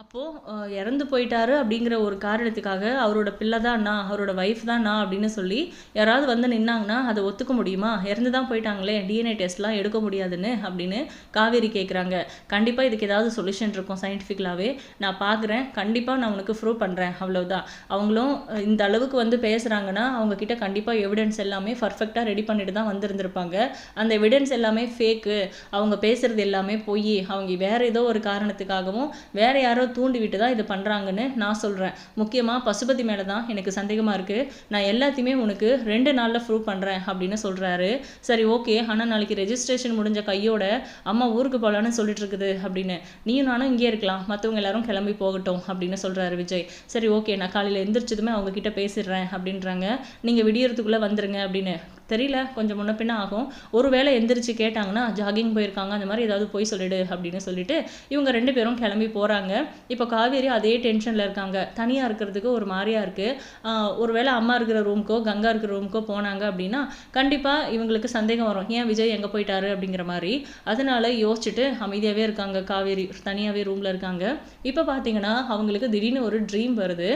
அப்போது இறந்து போயிட்டாரு அப்படிங்கிற ஒரு காரணத்துக்காக அவரோட பிள்ளை தான் நான் அவரோட ஒய்ஃப் தான் நான் அப்படின்னு சொல்லி யாராவது வந்து நின்னாங்கன்னா அதை ஒத்துக்க முடியுமா? இறந்து தான் போயிட்டாங்களே டிஎன்ஏ டெஸ்ட்லாம் எடுக்க முடியாதுன்னு அப்படின்னு காவேரி கேட்குறாங்க கண்டிப்பாக இதுக்கு ஏதாவது சொல்யூஷன் இருக்கும் சயின்டிஃபிக்கலாகவே நான் பார்க்குறேன் கண்டிப்பாக நான் உனக்கு ப்ரூவ் பண்ணுறேன் அவ்வளோதான் அவங்களும் இந்த அளவுக்கு வந்து பேசுகிறாங்கன்னா அவங்கக்கிட்ட கண்டிப்பாக எவிடன்ஸ் எல்லாமே பர்ஃபெக்டாக ரெடி பண்ணிட்டு தான் வந்திருந்திருப்பாங்க. அந்த எவிடன்ஸ் எல்லாமே ஃபேக்கு அவங்க பேசுகிறது எல்லாமே பொய். அவங்க வேறு ஏதோ ஒரு காரணத்துக்காகவும் வேறு யாரோ தூண்டி தூண்டிவிட்டு தான் இது பண்ணுறாங்கன்னு நான் சொல்கிறேன் முக்கியமாக பசுபதி மேலே தான் எனக்கு சந்தேகமாக இருக்குது நான் எல்லாத்தையுமே உனக்கு ரெண்டு நாளில் ப்ரூவ் பண்ணுறேன் அப்படின்னு சொல்கிறாரு சரி ஓகே. ஆனால் நாளைக்கு ரெஜிஸ்ட்ரேஷன் முடிஞ்ச கையோட அம்மா ஊருக்கு போகலான்னு சொல்லிட்டு இருக்குது அப்படின்னு. நீயும் நானும் இங்கே இருக்கலாம். மற்றவங்க எல்லாரும் கிளம்பி போகட்டும் அப்படின்னு சொல்கிறாரு விஜய். சரி ஓகே. நான் காலையில் எந்திரிச்சதுமே அவங்க கிட்ட பேசிடுறேன் அப்படின்றாங்க. நீங்கள் விடியறதுக்குள்ளே வந்துருங்க அப்படின்னு. தெரியல கொஞ்சம் முன்ன பின்ன ஆகும். ஒருவேளை எந்திரிச்சு கேட்டாங்கன்னா ஜாகிங் போயிருக்காங்க அந்த மாதிரி ஏதாவது போய் சொல்லிடு அப்படின்னு சொல்லிட்டு இவங்க ரெண்டு பேரும் கிளம்பி போகிறாங்க இப்போ காவேரி அதே டென்ஷனில் இருக்காங்க. தனியாக இருக்கிறதுக்கு ஒரு மாதிரியா இருக்குது ஒருவேளை அம்மா இருக்கிற ரூமுக்கோ கங்கா இருக்கிற ரூமுக்கோ போனாங்க அப்படின்னா கண்டிப்பாக இவங்களுக்கு சந்தேகம் வரும். ஏன் விஜய் எங்கே போயிட்டாரு? அப்படிங்கிற மாதிரி. அதனால யோசிச்சுட்டு அமைதியாகவே இருக்காங்க காவேரி. தனியாகவே ரூமில் இருக்காங்க. இப்போ பார்த்தீங்கன்னா அவங்களுக்கு திடீர்னு ஒரு ட்ரீம் வருது.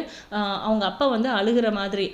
அவங்க அப்பா வந்து அழுகிற மாதிரி.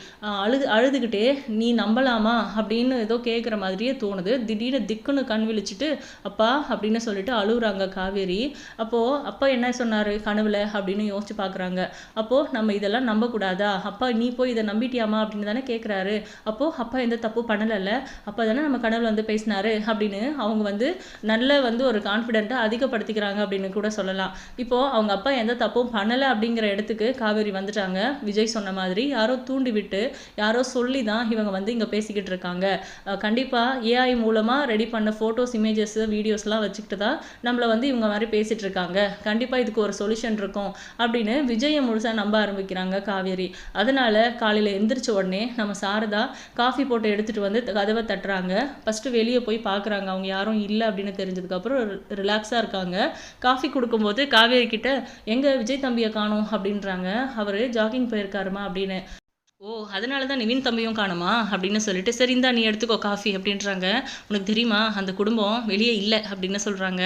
அழுது அழுதுகிட்டே நீ நம்பலாமா? அப்படின்னு ஏதோ கேட்குற மாதிரியே தோணுது. திடீர்னு திக்குன்னு கண் விழிச்சிட்டு அப்பா அப்படின்னு சொல்லிட்டு அழுகுறாங்க காவேரி. அப்போது அப்பா என்ன சொன்னார் கனவுல? அப்படின்னு யோசிச்சு பார்க்குறாங்க அப்போது நம்ம இதெல்லாம் நம்பக்கூடாதா? அப்பா நீ போய் இதை நம்பிட்டியாமா அப்படின்னு தானே கேட்குறாரு அப்போது அப்பா எந்த தப்பு பண்ணலைல்ல? அப்போ தானே நம்ம கனவுல வந்து பேசினாரு? அப்படின்னு அவங்க வந்து நல்ல வந்து ஒரு கான்ஃபிடென்ட்டை அதிகப்படுத்திக்கிறாங்க அப்படின்னு கூட சொல்லலாம். இப்போது அவங்க அப்பா எந்த தப்பும் பண்ணலை அப்படிங்கிற இடத்துக்கு காவேரி வந்துட்டாங்க. விஜய் சொன்ன மாதிரி யாரோ தூண்டி விட்டு யாரோ சொல்லி தான் இவங்க வந்து இங்கே பேசிக்கிட்டு இருக்காங்க. அஹ் கண்டிப்பா ஏஐ மூலமா ரெடி பண்ண ஃபோட்டோஸ் இமேஜஸ் வீடியோஸ்லாம் வச்சுக்கிட்டு தான் நம்மளை வந்து இவங்க மாதிரி பேசிட்டு இருக்காங்க. கண்டிப்பா இதுக்கு ஒரு சொல்யூஷன் இருக்கும் அப்படின்னு விஜயை முழுசா நம்ப ஆரம்பிக்கிறாங்க காவேரி. அதனால காலையில எந்திரிச்ச உடனே நம்ம சாரதா காஃபி போட்டு எடுத்துட்டு வந்து கதவை தட்டுறாங்க. ஃபஸ்ட்டு வெளியே போய் பார்க்குறாங்க அவங்க யாரும் இல்லை அப்படின்னு தெரிஞ்சதுக்கப்புறம் ரிலாக்ஸாக இருக்காங்க. காஃபி கொடுக்கும்போது காவேரி கிட்ட எங்க விஜய் தம்பியை காணோம் அப்படின்றாங்க. அவர் ஜாகிங் போயிருக்காருமா அப்படின்னு. ஓ அதனால தான் நிவின் தம்பியும் காணுமா? அப்படின்னு சொல்லிட்டு சரி இந்தா நீ எடுத்துக்கோ காஃபி அப்படின்றாங்க. உனக்கு தெரியுமா? அந்த குடும்பம் வெளியே இல்லை அப்படின்னு சொல்கிறாங்க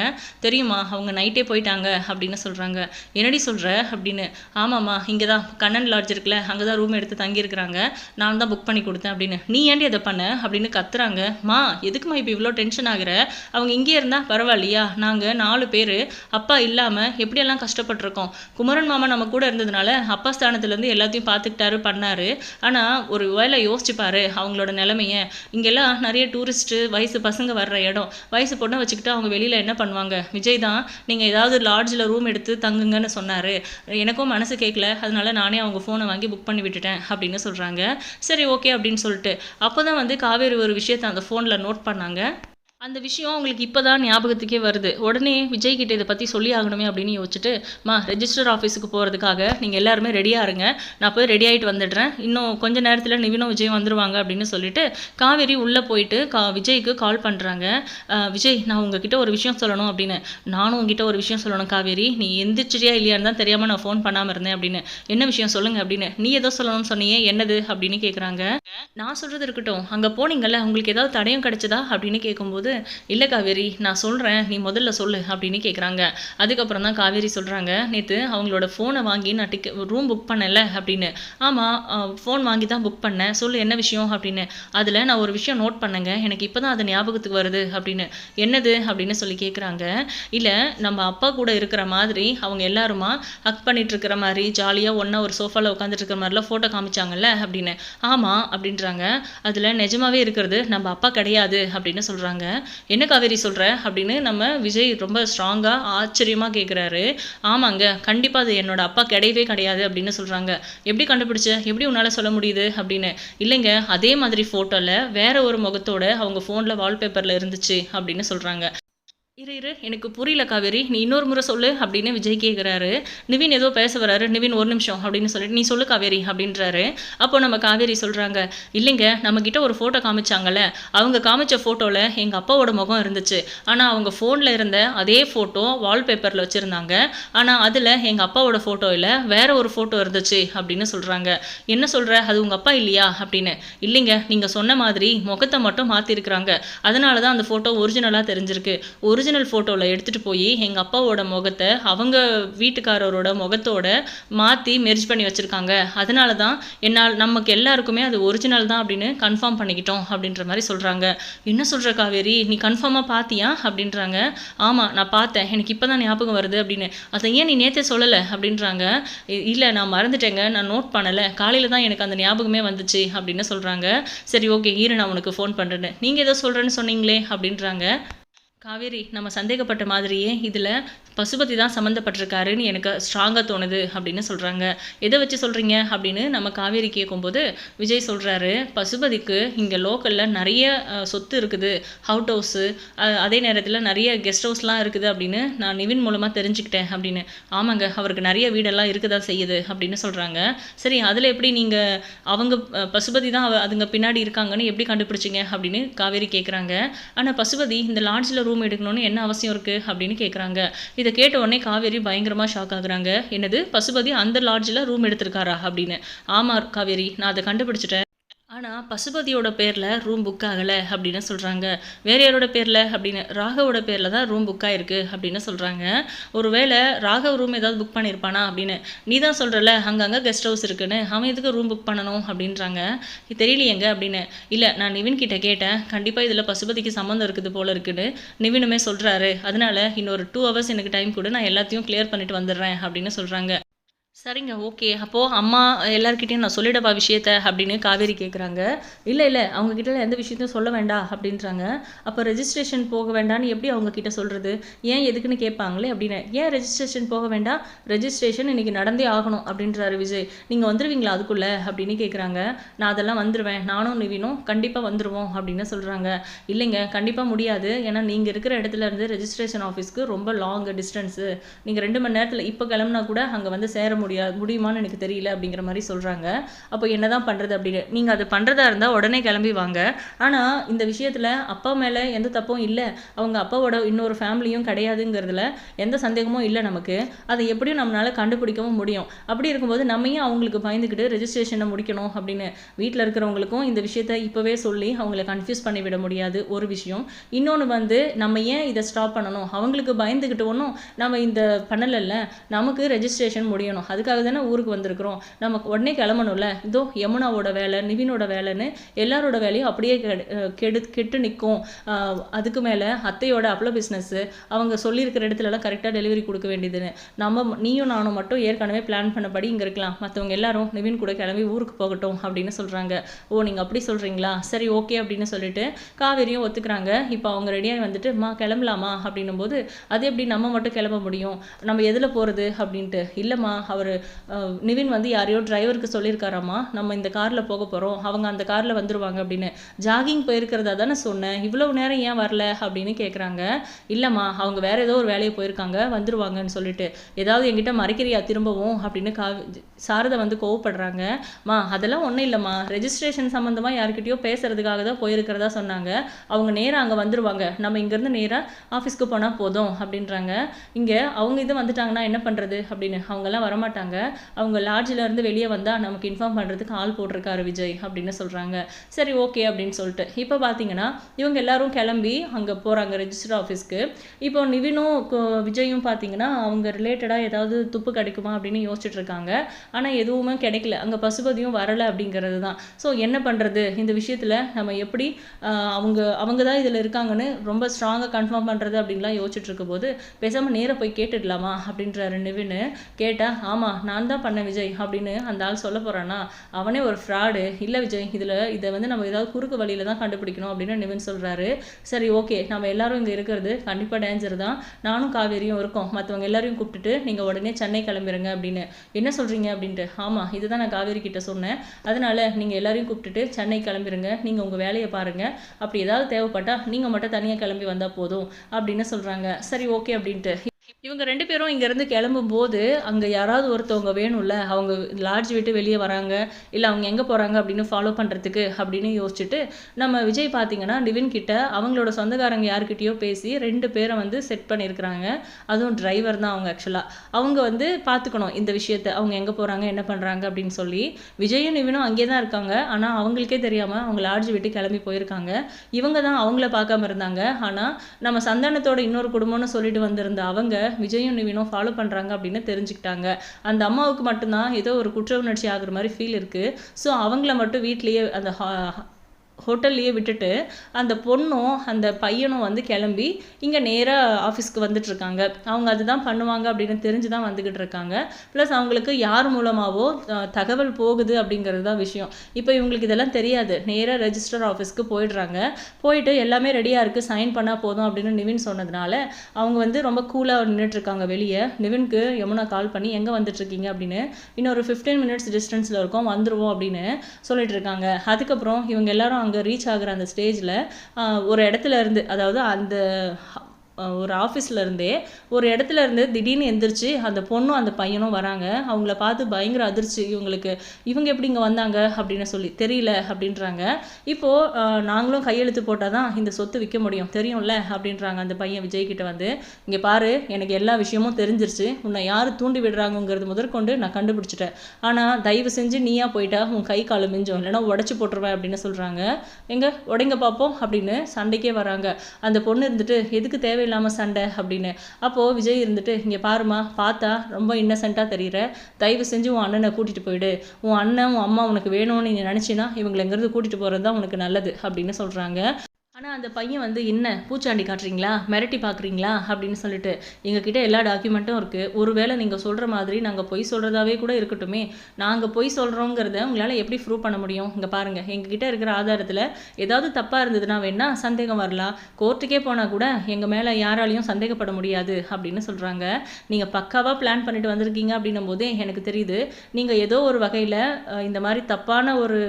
தெரியுமா? அவங்க நைட்டே போயிட்டாங்க அப்படின்னு சொல்கிறாங்க என்னடி சொல்கிற அப்படின்னு. ஆமாம்மா இங்கே தான் கண்ணன் லாட்ஜ் இருக்குல்ல அங்கே தான் ரூம் எடுத்து தங்கியிருக்கிறாங்க. நான் தான் புக் பண்ணி கொடுத்தேன் அப்படின்னு. நீ ஏன்டி அதை பண்ண? அப்படின்னு கத்துறாங்க. மா எதுக்குமா இப்போ இவ்வளோ டென்ஷன் ஆகுற? அவங்க இங்கே இருந்தால் பரவாயில்லையா? நாங்கள் நாலு பேர் அப்பா இல்லாமல் எப்படியெல்லாம் கஷ்டப்பட்டிருக்கோம்? குமரன் மாமா நம்ம கூட இருந்ததுனால அப்பா ஸ்தானத்துலேருந்து எல்லாத்தையும் பார்த்துக்கிட்டாரு பண்ணார். ஆனால் ஒரு வேலை யோசிச்சு அவங்களோட நிலமையை. இங்கெல்லாம் நிறைய டூரிஸ்ட்டு வயசு பசங்க வர்ற இடம். வயசு பொண்ணை வச்சுக்கிட்டு அவங்க வெளியில் என்ன பண்ணுவாங்க? விஜய் தான் நீங்கள் ஏதாவது லாட்ஜில் ரூம் எடுத்து தங்குங்கன்னு சொன்னார். எனக்கும் மனசு கேட்கல அதனால நானே அவங்க ஃபோனை வாங்கி புக் பண்ணி விட்டுட்டேன் அப்படின்னு சொல்கிறாங்க சரி ஓகே அப்படின்னு சொல்லிட்டு. அப்போ தான் வந்து காவேரி ஒரு விஷயத்தை அந்த ஃபோனில் நோட் பண்ணாங்க. அந்த விஷயம் அவங்களுக்கு இப்போ தான் ஞாபகத்துக்கே வருது. உடனே விஜய் கிட்ட இதை பற்றி சொல்லி ஆகணுமே அப்படின்னு யோசிச்சுட்டு மா ரெஜிஸ்டர் ஆஃபீஸுக்கு போகிறதுக்காக நீங்கள் எல்லாருமே ரெடியாக இருங்க. நான் போய் ரெடி ஆகிட்டு வந்துடுறேன். இன்னும் கொஞ்ச நேரத்தில் நிவினும் விஜய் வந்துடுவாங்க அப்படின்னு சொல்லிட்டு காவேரி உள்ளே போயிட்டு கா விஜய்க்கு கால் பண்ணுறாங்க விஜய் நான் உங்ககிட்ட ஒரு விஷயம் சொல்லணும் அப்படின்னு. நானும் உங்ககிட்ட ஒரு விஷயம் சொல்லணும் காவேரி. நீ எந்திரிச்சியா இல்லையான்னு தான் தெரியாமல் நான் ஃபோன் பண்ணாமல் இருந்தேன் அப்படின்னு. என்ன விஷயம் சொல்லுங்க அப்படின்னு. நீ ஏதோ சொல்லணும்னு சொன்னியே என்னது? அப்படின்னு கேட்குறாங்க நான் சொல்கிறது இருக்கட்டும். அங்கே போனீங்கல்ல உங்களுக்கு ஏதாவது தடயம் கிடச்சதா? அப்படின்னு கேட்கும்போது இல்லை காவேரி நான் சொல்கிறேன் நீ முதல்ல சொல்லு அப்படின்னு கேட்குறாங்க அதுக்கப்புறம் தான் காவேரி சொல்கிறாங்க நேற்று அவங்களோட ஃபோனை வாங்கி நான் டிக்கெட் ரூம் புக் பண்ணல அப்படின்னு. ஆமாம் ஃபோன் வாங்கி தான் புக் பண்ணேன் சொல்லு என்ன விஷயம்? அப்படின்னு. அதில் நான் ஒரு விஷயம் நோட் பண்ணேங்க எனக்கு இப்போ தான் அது ஞாபகத்துக்கு வருது அப்படின்னு. என்னது? அப்படின்னு சொல்லி கேட்குறாங்க இல்லை நம்ம அப்பா கூட இருக்கிற மாதிரி அவங்க எல்லாருமா ஹக் பண்ணிட்டு இருக்கிற மாதிரி ஜாலியாக ஒன்றா ஒரு சோஃபாவில் உட்காந்துட்டு இருக்கிற மாதிரிலாம் ஃபோட்டோ காமிச்சாங்கல்ல அப்படின்னு. ஆமாம் அப்படின்றாங்க. அதில் நிஜமாவே இருக்கிறது நம்ம அப்பா கிடையாது அப்படின்னு சொல்கிறாங்க என்ன காவேரி சொல்கிற அப்படின்னு நம்ம விஜய் ரொம்ப ஸ்ட்ராங்காக ஆச்சரியமாக கேட்குறாரு ஆமாங்க கண்டிப்பாக அது என்னோட அப்பா கிடையவே கிடையாது அப்படின்னு சொல்கிறாங்க எப்படி கண்டுபிடிச்ச? எப்படி உன்னால் சொல்ல முடியுது? அப்படின்னு. இல்லைங்க அதே மாதிரி ஃபோட்டோவில் வேற ஒரு முகத்தோட அவங்க ஃபோனில் வால்பேப்பரில் இருந்துச்சு அப்படின்னு சொல்கிறாங்க இரு இரு. எனக்கு புரியல காவேரி. நீ இன்னொரு முறை சொல்லு அப்படின்னு விஜய் கேட்குறாரு நிவின் ஏதோ பேச வராரு. நிவின் ஒரு நிமிஷம் அப்படின்னு சொல்லிட்டு நீ சொல்லு காவேரி அப்படின்றாரு. அப்போ நம்ம காவேரி சொல்கிறாங்க இல்லைங்க நம்மக்கிட்ட ஒரு ஃபோட்டோ காமிச்சாங்கல்ல. அவங்க காமிச்ச ஃபோட்டோவில் எங்கள் அப்பாவோட முகம் இருந்துச்சு. ஆனால் அவங்க ஃபோனில் இருந்த அதே ஃபோட்டோ வால்பேப்பரில் வச்சுருந்தாங்க. ஆனால் அதில் எங்கள் அப்பாவோட ஃபோட்டோவில் வேறு வேற ஒரு ஃபோட்டோ இருந்துச்சு அப்படின்னு சொல்கிறாங்க என்ன சொல்கிற அது உங்கள் அப்பா இல்லையா? அப்படின்னு. இல்லைங்க நீங்கள் சொன்ன மாதிரி முகத்தை மட்டும் மாற்றிருக்கிறாங்க அதனால தான் அந்த ஃபோட்டோ ஒரிஜினலாக தெரிஞ்சிருக்கு. ஒரிஜினல் ஒரிஜினல் ஃபோட்டோவில் எடுத்துகிட்டு போய் எங்கள் அப்பாவோட முகத்தை அவங்க வீட்டுக்காரரோட முகத்தோட மாற்றி மெர்ஜ் பண்ணி வச்சுருக்காங்க. அதனால தான் என்னால் நமக்கு எல்லாருக்குமே அது ஒரிஜினல் தான் அப்படின்னு கன்ஃபார்ம் பண்ணிக்கிட்டோம் அப்படின்ற மாதிரி சொல்கிறாங்க என்ன சொல்கிற காவேரி? நீ கன்ஃபார்மாக பார்த்தியா அப்படின்றாங்க. ஆமாம் நான் பார்த்தேன். எனக்கு இப்போ தான் ஞாபகம் வருது அப்படின்னு. அதை ஏன் நீ நேற்றே சொல்லலை? அப்படின்றாங்க. இல்லை நான் மறந்துட்டேங்க. நான் நோட் பண்ணலை. காலையில் தான் எனக்கு அந்த ஞாபகமே வந்துச்சு அப்படின்னு சொல்கிறாங்க சரி ஓகே இரு நான் உனக்கு ஃபோன் பண்ணுறேன்னு நீங்கள் ஏதோ சொல்கிறேன்னு சொன்னீங்களே அப்படின்றாங்க. காவேரி நம்ம சந்தேகப்பட்ட மாதிரியே இதில் பசுபதி தான் சம்மந்தப்பட்டிருக்காருன்னு எனக்கு ஸ்ட்ராங்காக தோணுது அப்படின்னு சொல்கிறாங்க எதை வச்சு சொல்கிறீங்க அப்படின்னு நம்ம காவேரி கேட்கும்போது விஜய் சொல்கிறாரு பசுபதிக்கு இங்கே லோக்கலில் நிறைய சொத்து இருக்குது. ஹவுட் ஹவுஸு அதே நேரத்தில் நிறைய கெஸ்ட் ஹவுஸ்லாம் இருக்குது அப்படின்னு நான் நிவின் மூலமாக தெரிஞ்சுக்கிட்டேன் அப்படின்னு. ஆமாங்க அவருக்கு நிறைய வீடெல்லாம் இருக்குதா செய்யுது அப்படின்னு சொல்கிறாங்க சரி அதில் எப்படி நீங்கள் அவங்க பசுபதி தான் அவ- அதுங்க பின்னாடி இருக்காங்கன்னு எப்படி கண்டுபிடிச்சிங்க? அப்படின்னு காவேரி கேட்குறாங்க ஆனால் பசுபதி இந்த லாட்ஜில் ரூம் எடுக்கணும்னு என்ன அவசியம் இருக்குது அப்படின்னு கேட்குறாங்க இதை கேட்ட உடனே காவேரி பயங்கரமாக ஷாக் ஆகுறாங்க. என்னது? பசுபதி அந்த லாட்ஜில் ரூம் எடுத்திருக்காரா அப்படின்னு. ஆமாம் காவேரி நான் அதை கண்டுபிடிச்சிட்டேன். ஆனால் பசுபதியோட பேரில் ரூம் புக் ஆகலை அப்படின்னு சொல்கிறாங்க வேற யாரோட பேரில் அப்படின்னு ராகவோட பேரில் தான் ரூம் புக் ஆகிருக்கு அப்படின்னு சொல்கிறாங்க ஒருவேளை ராகவ் ரூம் ஏதாவது புக் பண்ணியிருப்பானா அப்படின்னு. நீ தான் சொல்கிறல அங்கங்கே கெஸ்ட் ஹவுஸ் இருக்குன்னு. அவன் எதுக்கு ரூம் புக் பண்ணணும் அப்படின்றாங்க. தெரியலையேங்க அப்படின்னு. இல்லை நான் நிவின் கிட்டே கேட்டேன். கண்டிப்பாக இதில் பசுபதிக்கு சம்மந்தம் இருக்குது போல இருக்குன்னு. நிவினுமே சொல்கிறாரு அதனால் இன்னொரு டூ ஹவர்ஸ் எனக்கு டைம் கொடு. நான் எல்லாத்தையும் கிளியர் பண்ணிட்டு வந்துடுறேன் அப்படின்னு சொல்கிறாங்க சரிங்க ஓகே. அப்போது அம்மா எல்லாருக்கிட்டையும் நான் சொல்லிடவா விஷயத்த? அப்படின்னு காவேரி கேட்குறாங்க இல்லை இல்லை அவங்கக்கிட்ட எந்த விஷயத்தையும் சொல்ல வேண்டாம் அப்படின்றாங்க. அப்போ ரெஜிஸ்ட்ரேஷன் போக வேண்டாம்னு எப்படி அவங்கக்கிட்ட சொல்கிறது ஏன் எதுக்குன்னு கேட்பாங்களே அப்படின்னு. ஏன் ரெஜிஸ்ட்ரேஷன் போக வேண்டாம்? ரெஜிஸ்ட்ரேஷன் இன்றைக்கி நடந்தே ஆகணும் அப்படின்றாரு விஜய். நீங்கள் வந்துடுவீங்களா அதுக்குள்ளே? அப்படின்னு கேட்குறாங்க நான் அதெல்லாம் வந்துடுவேன் நானும் நிவினும் கண்டிப்பாக வந்துடுவோம் அப்படின்னு சொல்கிறாங்க இல்லைங்க கண்டிப்பாக முடியாது. ஏன்னா நீங்கள் இருக்கிற இடத்துல இருந்து ரெஜிஸ்ட்ரேஷன் ஆஃபீஸ்க்கு ரொம்ப லாங் டிஸ்டன்ஸு நீங்கள் ரெண்டு மணி நேரத்தில் இப்போ கிளம்புனா கூட அங்கே வந்து சேர முடியும் முடியாது முடியுமான்னு எனக்கு தெரியல அப்படிங்கிற மாதிரி சொல்கிறாங்க அப்போ என்னதான் பண்ணுறது அப்படின்னு நீங்கள் அது பண்ணுறதா இருந்தால் உடனே கிளம்பி வாங்க. ஆனால் இந்த விஷயத்தில் அப்பா மேலே எந்த தப்பும் இல்லை. அவங்க அப்பாவோட இன்னொரு ஃபேமிலியும் கிடையாதுங்கிறதுல எந்த சந்தேகமும் இல்லை நமக்கு. அதை எப்படியும் நம்மளால் கண்டுபிடிக்கவும் முடியும். அப்படி இருக்கும்போது நம்ம ஏன் அவங்களுக்கு பயந்துக்கிட்டு ரெஜிஸ்ட்ரேஷனை முடிக்கணும் அப்படின்னு வீட்டில் இருக்கிறவங்களுக்கும் இந்த விஷயத்த இப்போவே சொல்லி அவங்கள கன்ஃபியூஸ் பண்ணிவிட முடியாது ஒரு விஷயம். இன்னொன்று வந்து நம்ம ஏன் இதை ஸ்டாப் பண்ணணும்? அவங்களுக்கு பயந்துக்கிட்டு ஒன்றும் நம்ம இந்த பண்ணலைல்ல. நமக்கு ரெஜிஸ்ட்ரேஷன் முடியணும். அதுக்காக தானே ஊருக்கு வந்திருக்கிறோம். நமக்கு உடனே கிளம்பணும்ல. இதோ யமுனாவோட வேலை நிவினோட வேலைன்னு எல்லாரோட வேலையும் அப்படியே கெடு கெட்டு நிற்கும் அதுக்கு மேலே அத்தையோட அப்பள பிஸ்னஸ்ஸு அவங்க சொல்லியிருக்கிற இடத்துலலாம் கரெக்டாக டெலிவரி கொடுக்க வேண்டியதுன்னு. நம்ம நீயும் நானும் மட்டும் ஏற்கனவே பிளான் பண்ணபடி இங்கே இருக்கலாம். மற்றவங்க எல்லாரும் நிவின் கூட கிளம்பி ஊருக்கு போகட்டும் அப்படின்னு சொல்கிறாங்க ஓ நீங்கள் அப்படி சொல்கிறீங்களா சரி ஓகே அப்படின்னு சொல்லிட்டு காவேரியும் ஒத்துக்கிறாங்க. இப்போ அவங்க ரெடியாகி வந்துட்டு மா கிளம்பலாமா? அப்படின்னும் போது அது எப்படி நம்ம மட்டும் கிளம்ப முடியும்? நம்ம எதில் போகிறது அப்படின்ட்டு இல்லைம்மா அவர் நிவின் வந்து யாரையோ டிரைவருக்கு சொல்லியிருக்காராம்மா நம்ம இந்த காரில் போக போகிறோம் அவங்க அந்த காரில் வந்துடுவாங்க அப்படின்னு. ஜாகிங் போயிருக்கிறதா தானே சொன்னேன் இவ்வளவு நேரம் ஏன் வரல அப்படின்னு கேட்குறாங்க இல்லைம்மா அவங்க வேற ஏதோ ஒரு வேலையை போயிருக்காங்க வந்துருவாங்கன்னு சொல்லிட்டு. ஏதாவது என்கிட்ட மறைக்கிறியா திரும்பவும் அப்படின்னு கா சாரதை வந்து கோவப்படுறாங்க. மா அதெல்லாம் ஒன்றும் இல்லைம்மா ரெஜிஸ்ட்ரேஷன் சம்மந்தமாக யார்கிட்டயோ பேசுறதுக்காக தான் போயிருக்கிறதா சொன்னாங்க. அவங்க நேராக அங்கே வந்துடுவாங்க நம்ம இங்கேருந்து நேராக ஆஃபீஸ்க்கு போனால் போதும் அப்படின்றாங்க. இங்கே அவங்க இது வந்துட்டாங்கன்னா என்ன பண்ணுறது அப்படின்னு அவங்கெல்லாம் வரமாட்டாங்க. அவங்க லாட்ஜிலேருந்து வெளியே வந்தால் நமக்கு இன்ஃபார்ம் பண்ணுறதுக்கு ஆள் போட்டிருக்காரு விஜய் அப்படின்னு சொல்கிறாங்க சரி ஓகே அப்படின்னு சொல்லிட்டு. இப்போ பார்த்தீங்கன்னா இவங்க எல்லாரும் கிளம்பி அங்கே போகிறாங்க ரெஜிஸ்டர் ஆஃபீஸ்க்கு இப்போ நிவினும் விஜயும் பார்த்தீங்கன்னா அவங்க ரிலேட்டடாக ஏதாவது துப்பு கிடைக்குமா அப்படின்னு யோசிச்சுட்டு இருக்காங்க. ஆனால் எதுவுமே கிடைக்கல. அங்கே பசுபதியும் வரலை அப்படிங்கிறது தான் ஸோ என்ன பண்ணுறது இந்த விஷயத்தில் நம்ம எப்படி அவங்க அவங்க தான் இதில் இருக்காங்கன்னு ரொம்ப ஸ்ட்ராங்காக கன்ஃபார்ம் பண்ணுறது அப்படின்லாம் யோசிச்சுட்டு இருக்கும்போது பேசாமல் நேராக போய் கேட்டுடலாமா அப்படின்றாரு நிவின்னு கேட்டால் ஆமாம் நான் தான் பண்ணேன் விஜய் அப்படின்னு அந்த ஆள் சொல்ல போகிறான்னா அவனே ஒரு ஃப்ராடு இல்லை விஜய் இதில் இதை வந்து நம்ம ஏதாவது குறுக்கு வழியில தான் கண்டுபிடிக்கணும் அப்படின்னு நிவின் சொல்கிறாரு சரி ஓகே நம்ம எல்லாரும் இங்கே இருக்கிறது கண்டிப்பாக டேஞ்சர் தான். நானும் காவேரியும் இருக்கோம். மற்றவங்க எல்லாரையும் கூப்பிட்டுட்டு நீங்கள் உடனே சென்னை கிளம்பிடுங்க அப்படின்னு. என்ன சொல்கிறீங்க அப்படின்ட்டு. ஆமாம் இதுதான் நான் காவேரி கிட்ட சொன்னேன். அதனால நீங்கள் எல்லாரையும் கூப்பிட்டுட்டு சென்னை கிளம்பிடுங்க நீங்கள் உங்கள் வேலையை பாருங்கள் அப்படி ஏதாவது தேவைப்பட்டால் நீங்கள் மட்டும் தனியாக கிளம்பி வந்தால் போதும் அப்படின்னு சொல்கிறாங்க சரி ஓகே அப்படின்ட்டு. இவங்க ரெண்டு பேரும் இங்கேருந்து கிளம்பும்போது அங்கே யாராவது ஒருத்தவங்க வேணும்ல அவங்க லாட்ஜ் விட்டு வெளியே வராங்க இல்லை அவங்க எங்கே போகிறாங்க அப்படின்னு ஃபாலோ பண்ணுறதுக்கு அப்படின்னு யோசிச்சுட்டு நம்ம விஜய் பார்த்தீங்கன்னா டிவின் கிட்ட அவங்களோட சொந்தக்காரங்க யார்கிட்டயோ பேசி ரெண்டு பேரை வந்து செட் பண்ணியிருக்கிறாங்க அதுவும் டிரைவர் தான் அவங்க ஆக்சுவலாக அவங்க வந்து பார்த்துக்கணும் இந்த விஷயத்த அவங்க எங்கே போகிறாங்க என்ன பண்ணுறாங்க அப்படின்னு சொல்லி. விஜயும் நிவினும் அங்கே தான் இருக்காங்க. ஆனால் அவங்களுக்கே தெரியாமல் அவங்க லாட்ஜ் விட்டு கிளம்பி போயிருக்காங்க. இவங்க தான் அவங்கள பார்க்காம இருந்தாங்க. ஆனால் நம்ம சந்தானத்தோட இன்னொரு குடும்பம்னு சொல்லிட்டு வந்திருந்த அவங்க விஜயும் நிவினும் ஃபாலோ பண்ணுறாங்க அப்படின்னு தெரிஞ்சுக்கிட்டாங்க. அந்த அம்மாவுக்கு மட்டும்தான் ஏதோ ஒரு குற்ற உணர்ச்சி ஆகுற மாதிரி ஃபீல் இருக்குது ஸோ அவங்கள மட்டும் வீட்லேயே அந்த ஹா- ஹோட்டல்லையே விட்டுட்டு அந்த பொண்ணும் அந்த பையனும் வந்து கிளம்பி இங்கே நேராக ஆஃபீஸ்க்கு வந்துட்டுருக்காங்க. அவங்க அதுதான் பண்ணுவாங்க அப்படின்னு தெரிஞ்சு தான் வந்துக்கிட்டு இருக்காங்க ப்ளஸ் அவங்களுக்கு யார் மூலமாகவோ தகவல் போகுது அப்படிங்கிறது தான் விஷயம். இப்போ இவங்களுக்கு இதெல்லாம் தெரியாது. நேராக ரெஜிஸ்டர் ஆஃபீஸ்க்கு போயிடுறாங்க. போயிட்டு எல்லாமே ரெடியாக இருக்குது சைன் பண்ணால் போதும் அப்படின்னு நிவின் சொன்னதுனால அவங்க வந்து ரொம்ப கூலாக நின்றுட்டுருக்காங்க வெளியே. நிவின்க்கு யமுனா கால் பண்ணி எங்கே வந்துட்டுருக்கீங்க? அப்படின்னு இன்னொரு ஃபிஃப்டீன் மினிட்ஸ் டிஸ்டன்ஸில் இருக்கோம். வந்துடுவோம் அப்படின்னு சொல்லிட்டு இருக்காங்க அதுக்கப்புறம் இவங்க எல்லாரும் அங்கே ரீச் ஆகுற அந்த ஸ்டேஜில் ஒரு இடத்துல இருந்து அதாவது அந்த ஒரு ஆஃபீஸில் இருந்தே ஒரு இடத்துல இருந்து திடீர்னு எந்திரிச்சு அந்த பொண்ணும் அந்த பையனும் வராங்க. அவங்கள பார்த்து பயங்கர அதிர்ச்சி. இவங்களுக்கு இவங்க எப்படி இங்கே வந்தாங்க அப்படின்னு சொல்லி தெரியல அப்படின்றாங்க. இப்போது நாங்களும் கையெழுத்து போட்டால் தான் இந்த சொத்து விற்க முடியும். தெரியும்ல அப்படின்றாங்க அந்த பையன் விஜய்கிட்ட வந்து. இங்கே பாரு எனக்கு எல்லா விஷயமும் தெரிஞ்சிருச்சு. உன்னை யார் தூண்டி விடுறாங்கங்கிறது முதற்கொண்டு நான் கண்டுபிடிச்சிட்டேன். ஆனால் தயவு செஞ்சு நீயா போயிட்டா உன் கை கால் மிஞ்சும். இல்லைன்னா உடச்சி போட்டுருவேன் அப்படின்னு சொல்கிறாங்க எங்கே? உடைங்க பார்ப்போம் அப்படின்னு சண்டைக்கே வராங்க. அந்த பொண்ணு இருந்துட்டு எதுக்கு தேவையில்லை தேவையில்லாமல் சண்டை அப்படின்னு. அப்போது விஜய் இருந்துட்டு இங்கே பாருமா பார்த்தா ரொம்ப இன்னசென்ட்டாக தெரிகிற தயவு செஞ்சு உன் அண்ணனை கூட்டிகிட்டு போயிடு. உன் அண்ணன் உன் அம்மா உனக்கு வேணும்னு நீ நினச்சினா இவங்களை எங்கேருந்து கூட்டிகிட்டு போகிறது தான் உனக்கு நல்லது அப்படின்னு சொல்கிறாங்க ஆனால் அந்த பையன் வந்து என்ன பூச்சாண்டி காட்டுறீங்களா? மிரட்டி பார்க்குறீங்களா? அப்படின்னு சொல்லிட்டு எங்ககிட்ட எல்லா டாக்குமெண்ட்டும் இருக்குது ஒருவேளை நீங்கள் சொல்கிற மாதிரி நாங்கள் பொய் சொல்கிறதாவே கூட இருக்கட்டுமே. நாங்கள் பொய் சொல்கிறோங்கிறத உங்களால் எப்படி ப்ரூவ் பண்ண முடியும்? இங்கே பாருங்கள் எங்ககிட்ட இருக்கிற ஆதாரத்தில் ஏதாவது தப்பாக இருந்ததுன்னா வேணா சந்தேகம் வரலாம். கோர்ட்டுக்கே போனால் கூட எங்கள் மேலே யாராலையும் சந்தேகப்பட முடியாது அப்படின்னு சொல்கிறாங்க நீங்கள் பக்காவாக பிளான் பண்ணிட்டு வந்திருக்கீங்க அப்படின்னும் போதே எனக்கு தெரியுது நீங்கள் ஏதோ ஒரு வகையில் இந்த மாதிரி தப்பான ஒரு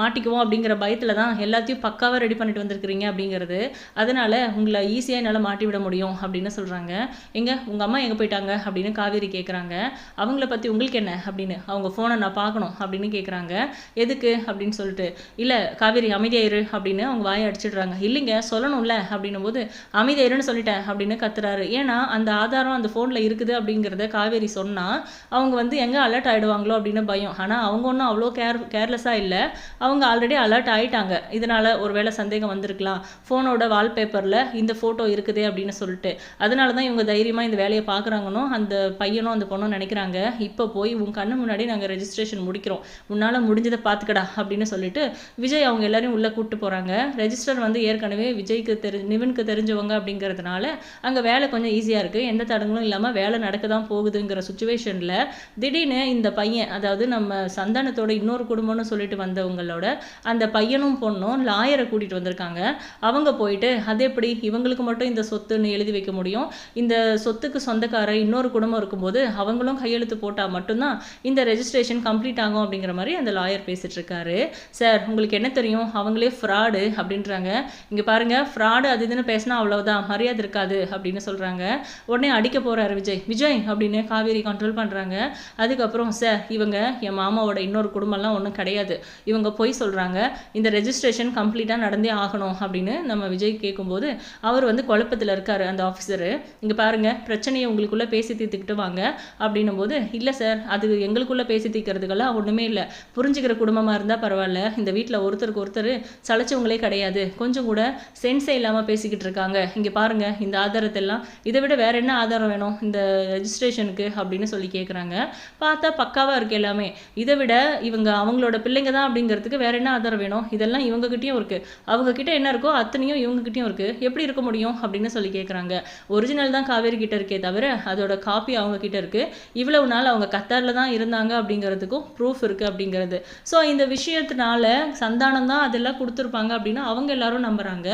மாட்டிக்குவோம் அப்படிங்கிற பயத்தில் தான் எல்லாத்தையும் பக்காவாக ரெடி பண்ணிட்டு வந்திருக்கிறீங்க அப்படிங்கிறது. அதனால உங்களை ஈஸியாக என்னால் மாட்டி விட முடியும் அப்படின்னு சொல்கிறாங்க எங்கே? உங்கள் அம்மா எங்கே போயிட்டாங்க? அப்படின்னு காவேரி கேட்குறாங்க அவங்கள பற்றி உங்களுக்கு என்ன? அப்படின்னு அவங்க ஃபோனை நான் பார்க்கணும் அப்படின்னு கேட்குறாங்க எதுக்கு? அப்படின்னு சொல்லிட்டு இல்லை காவேரி அமைதியாயிரு அப்படின்னு அவங்க வாயை அடிச்சிடுறாங்க. இல்லைங்க சொல்லணும்ல அப்படின்னும் போது அமைதியாயிருன்னு சொல்லிட்டேன் அப்படின்னு கத்துறாரு. ஏன்னா அந்த ஆதாரம் அந்த ஃபோனில் இருக்குது அப்படிங்கிறத காவேரி சொன்னால் அவங்க வந்து எங்கே அலர்ட் ஆகிடுவாங்களோ அப்படின்னு பயம். ஆனால் அவங்க ஒன்றும் அவ்வளோ கேர் கேர்லெஸ்ஸாக இல்லை. அவங்க ஆல்ரெடி அலர்ட் ஆயிட்டாங்க. இதனால் ஒருவேளை சந்தேகம் வந்திருக்கலாம். ஃபோனோட வால்பேப்பரில் இந்த ஃபோட்டோ இருக்குதே அப்படின்னு சொல்லிட்டு. அதனால தான் இவங்க தைரியமாக இந்த வேலையை பார்க்குறாங்கன்னு அந்த பையனும் அந்த பொண்ணும் நினைக்கிறாங்க இப்போ போய் உன் கண்ணு முன்னாடி நாங்கள் ரெஜிஸ்ட்ரேஷன் முடிக்கிறோம். உன்னால் முடிஞ்சதை பார்த்துக்கடா அப்படின்னு சொல்லிட்டு விஜய் அவங்க எல்லாரையும் உள்ளே கூப்பிட்டு போகிறாங்க ரெஜிஸ்டர் வந்து ஏற்கனவே விஜய்க்கு தெரி நிவனுக்கு தெரிஞ்சவங்க அப்படிங்கிறதுனால அங்கே வேலை கொஞ்சம் ஈஸியாக இருக்குது எந்த தடங்களும் இல்லாமல் வேலை நடக்க தான் போகுதுங்கிற சுச்சுவேஷனில் திடீர்னு இந்த பையன் அதாவது நம்ம சந்தானத்தோட இன்னொரு குடும்பம்னு சொல்லிட்டு வந்தவங்களோட அந்த பையனும் பொண்ணும் லாயரை கூட்டிகிட்டு வந்திருக்காங்க. அவங்க போயிட்டு அது எப்படி? இவங்களுக்கு மட்டும் இந்த சொத்துன்னு எழுதி வைக்க முடியும்? இந்த சொத்துக்கு சொந்தக்கார இன்னொரு குடும்பம் இருக்கும்போது அவங்களும் கையெழுத்து போட்டால் மட்டும்தான் இந்த ரெஜிஸ்ட்ரேஷன் கம்ப்ளீட் ஆகும்? அப்படிங்கிற மாதிரி அந்த லாயர் பேசிட்டு இருக்காரு. சார் உங்களுக்கு என்ன தெரியும்? அவங்களே ஃப்ராடு அப்படின்றாங்க. இங்கே பாருங்க ஃப்ராடு அது இதுன்னு பேசினா அவ்வளவுதான். மரியாதை இருக்காது. அப்படின்னு சொல்கிறாங்க உடனே அடிக்க போகிறாரு விஜய். விஜய்! அப்படின்னு காவேரி கண்ட்ரோல் பண்ணுறாங்க அதுக்கப்புறம் சார் இவங்க என் மாமாவோட இன்னொரு குடும்பம்லாம் ஒன்றும் கிடையாது. இவங்க பொய் சொல்கிறாங்க இந்த ரெஜிஸ்ட்ரேஷன் கம்ப்ளீட்டாக நடந்தே ஆகணும். அப்படின்னு நம்ம விஜய் கேட்கும்போது அவர் வந்து குழப்பத்தில் இருக்காரு அந்த ஆஃபீஸரு இங்கே பாருங்க பிரச்சனையை உங்களுக்குள்ளே பேசி தீர்த்துக்கிட்டு வாங்க அப்படின்னும் போது இல்லை சார் அது எங்களுக்குள்ளே பேசி தீர்க்கறதுக்கெல்லாம் ஒன்றுமே இல்லை. புரிஞ்சுக்கிற குடும்பமாக இருந்தால் பரவாயில்ல. இந்த வீட்டில் ஒருத்தருக்கு ஒருத்தர் சளைச்சவங்களே கிடையாது. கொஞ்சம் கூட சென்ஸே இல்லாமல் பேசிக்கிட்டு இருக்காங்க. இங்கே பாருங்க இந்த ஆதாரத்தெல்லாம். இதை விட வேற என்ன ஆதாரம் வேணும்? இந்த ரெஜிஸ்ட்ரேஷனுக்கு அப்படின்னு சொல்லி கேட்குறாங்க பார்த்தா பக்காவாக இருக்கு எல்லாமே. இதை விட இவங்க அவங்களோட பிள்ளைங்க தான் அப்படிங்கிறதுக்கு வேற என்ன ஆதாரம் வேணும்? இதெல்லாம் இவங்ககிட்டயும் இருக்கு. அவங்க கிட்ட என்ன இருக்கோ அத்தனையும் இவங்ககிட்டயும் இருக்குது எப்படி இருக்க முடியும் அப்படின்னு சொல்லி கேட்குறாங்க ஒரிஜினல் தான் காவேரி கிட்ட இருக்கே தவிர அதோட காப்பி அவங்க கிட்ட இருக்குது இவ்வளவு நாள் அவங்க கத்தாரில் தான் இருந்தாங்க அப்படிங்கிறதுக்கும் ப்ரூஃப் இருக்கு அப்படிங்கிறது. ஸோ இந்த விஷயத்தினால சந்தானம் தான் அதெல்லாம் கொடுத்துருப்பாங்க அப்படின்னு அவங்க எல்லாரும் நம்புறாங்க.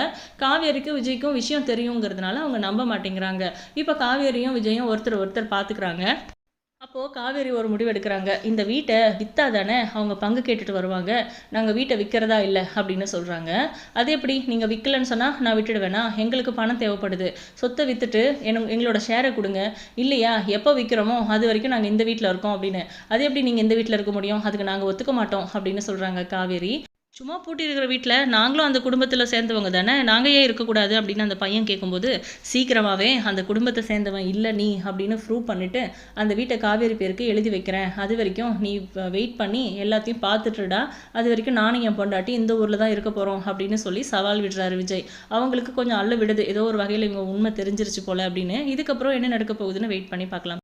காவேரிக்கு விஜய்க்கும் விஷயம் தெரியுங்கிறதுனால அவங்க நம்ப மாட்டேங்கிறாங்க. இப்போ காவேரியும் விஜயும் ஒருத்தர் ஒருத்தர் பார்த்துக்கிறாங்க அப்போது காவேரி ஒரு முடிவு எடுக்கிறாங்க. இந்த வீட்டை விற்றா தானே அவங்க பங்கு கேட்டுட்டு வருவாங்க. நாங்கள் வீட்டை விற்கிறதா இல்லை அப்படின்னு சொல்கிறாங்க அது எப்படி? நீங்கள் விற்கலன்னு சொன்னால் நான் விட்டுடுவேனா? எங்களுக்கு பணம் தேவைப்படுது. சொத்தை விற்றுட்டு என எங்களோட ஷேரை கொடுங்க. இல்லையா? எப்போ விற்கிறோமோ அது வரைக்கும் நாங்கள் இந்த வீட்டில் இருக்கோம் அப்படின்னு. அது எப்படி நீங்கள் இந்த வீட்டில் இருக்க முடியும்? அதுக்கு நாங்கள் ஒத்துக்க மாட்டோம் அப்படின்னு சொல்கிறாங்க காவேரி. சும்மா பூட்டி இருக்கிற வீட்டில் நாங்களும் அந்த குடும்பத்தில் சேர்ந்தவங்க தானே? நாங்கள் ஏன் இருக்கக்கூடாது? அப்படின்னு அந்த பையன் கேட்கும்போது சீக்கிரமாகவே அந்த குடும்பத்தை சேர்ந்தவன் இல்லை நீ அப்படின்னு ப்ரூவ் பண்ணிவிட்டு அந்த வீட்டை காவேரி பேருக்கு எழுதி வைக்கிறேன். அது வரைக்கும் நீ வெயிட் பண்ணி எல்லாத்தையும் பார்த்துட்டுடா. அது வரைக்கும் நானும் என் பொண்டாட்டி இந்த ஊரில் தான் இருக்க போகிறோம் அப்படின்னு சொல்லி சவால் விடுறாரு விஜய். அவங்களுக்கு கொஞ்சம் அள்ள விடுது. ஏதோ ஒரு வகையில் இவங்க உண்மை தெரிஞ்சிருச்சு போல் அப்படின்னு. இதுக்கப்புறம் என்ன நடக்க போகுதுன்னு வெயிட் பண்ணி பார்க்கலாம்.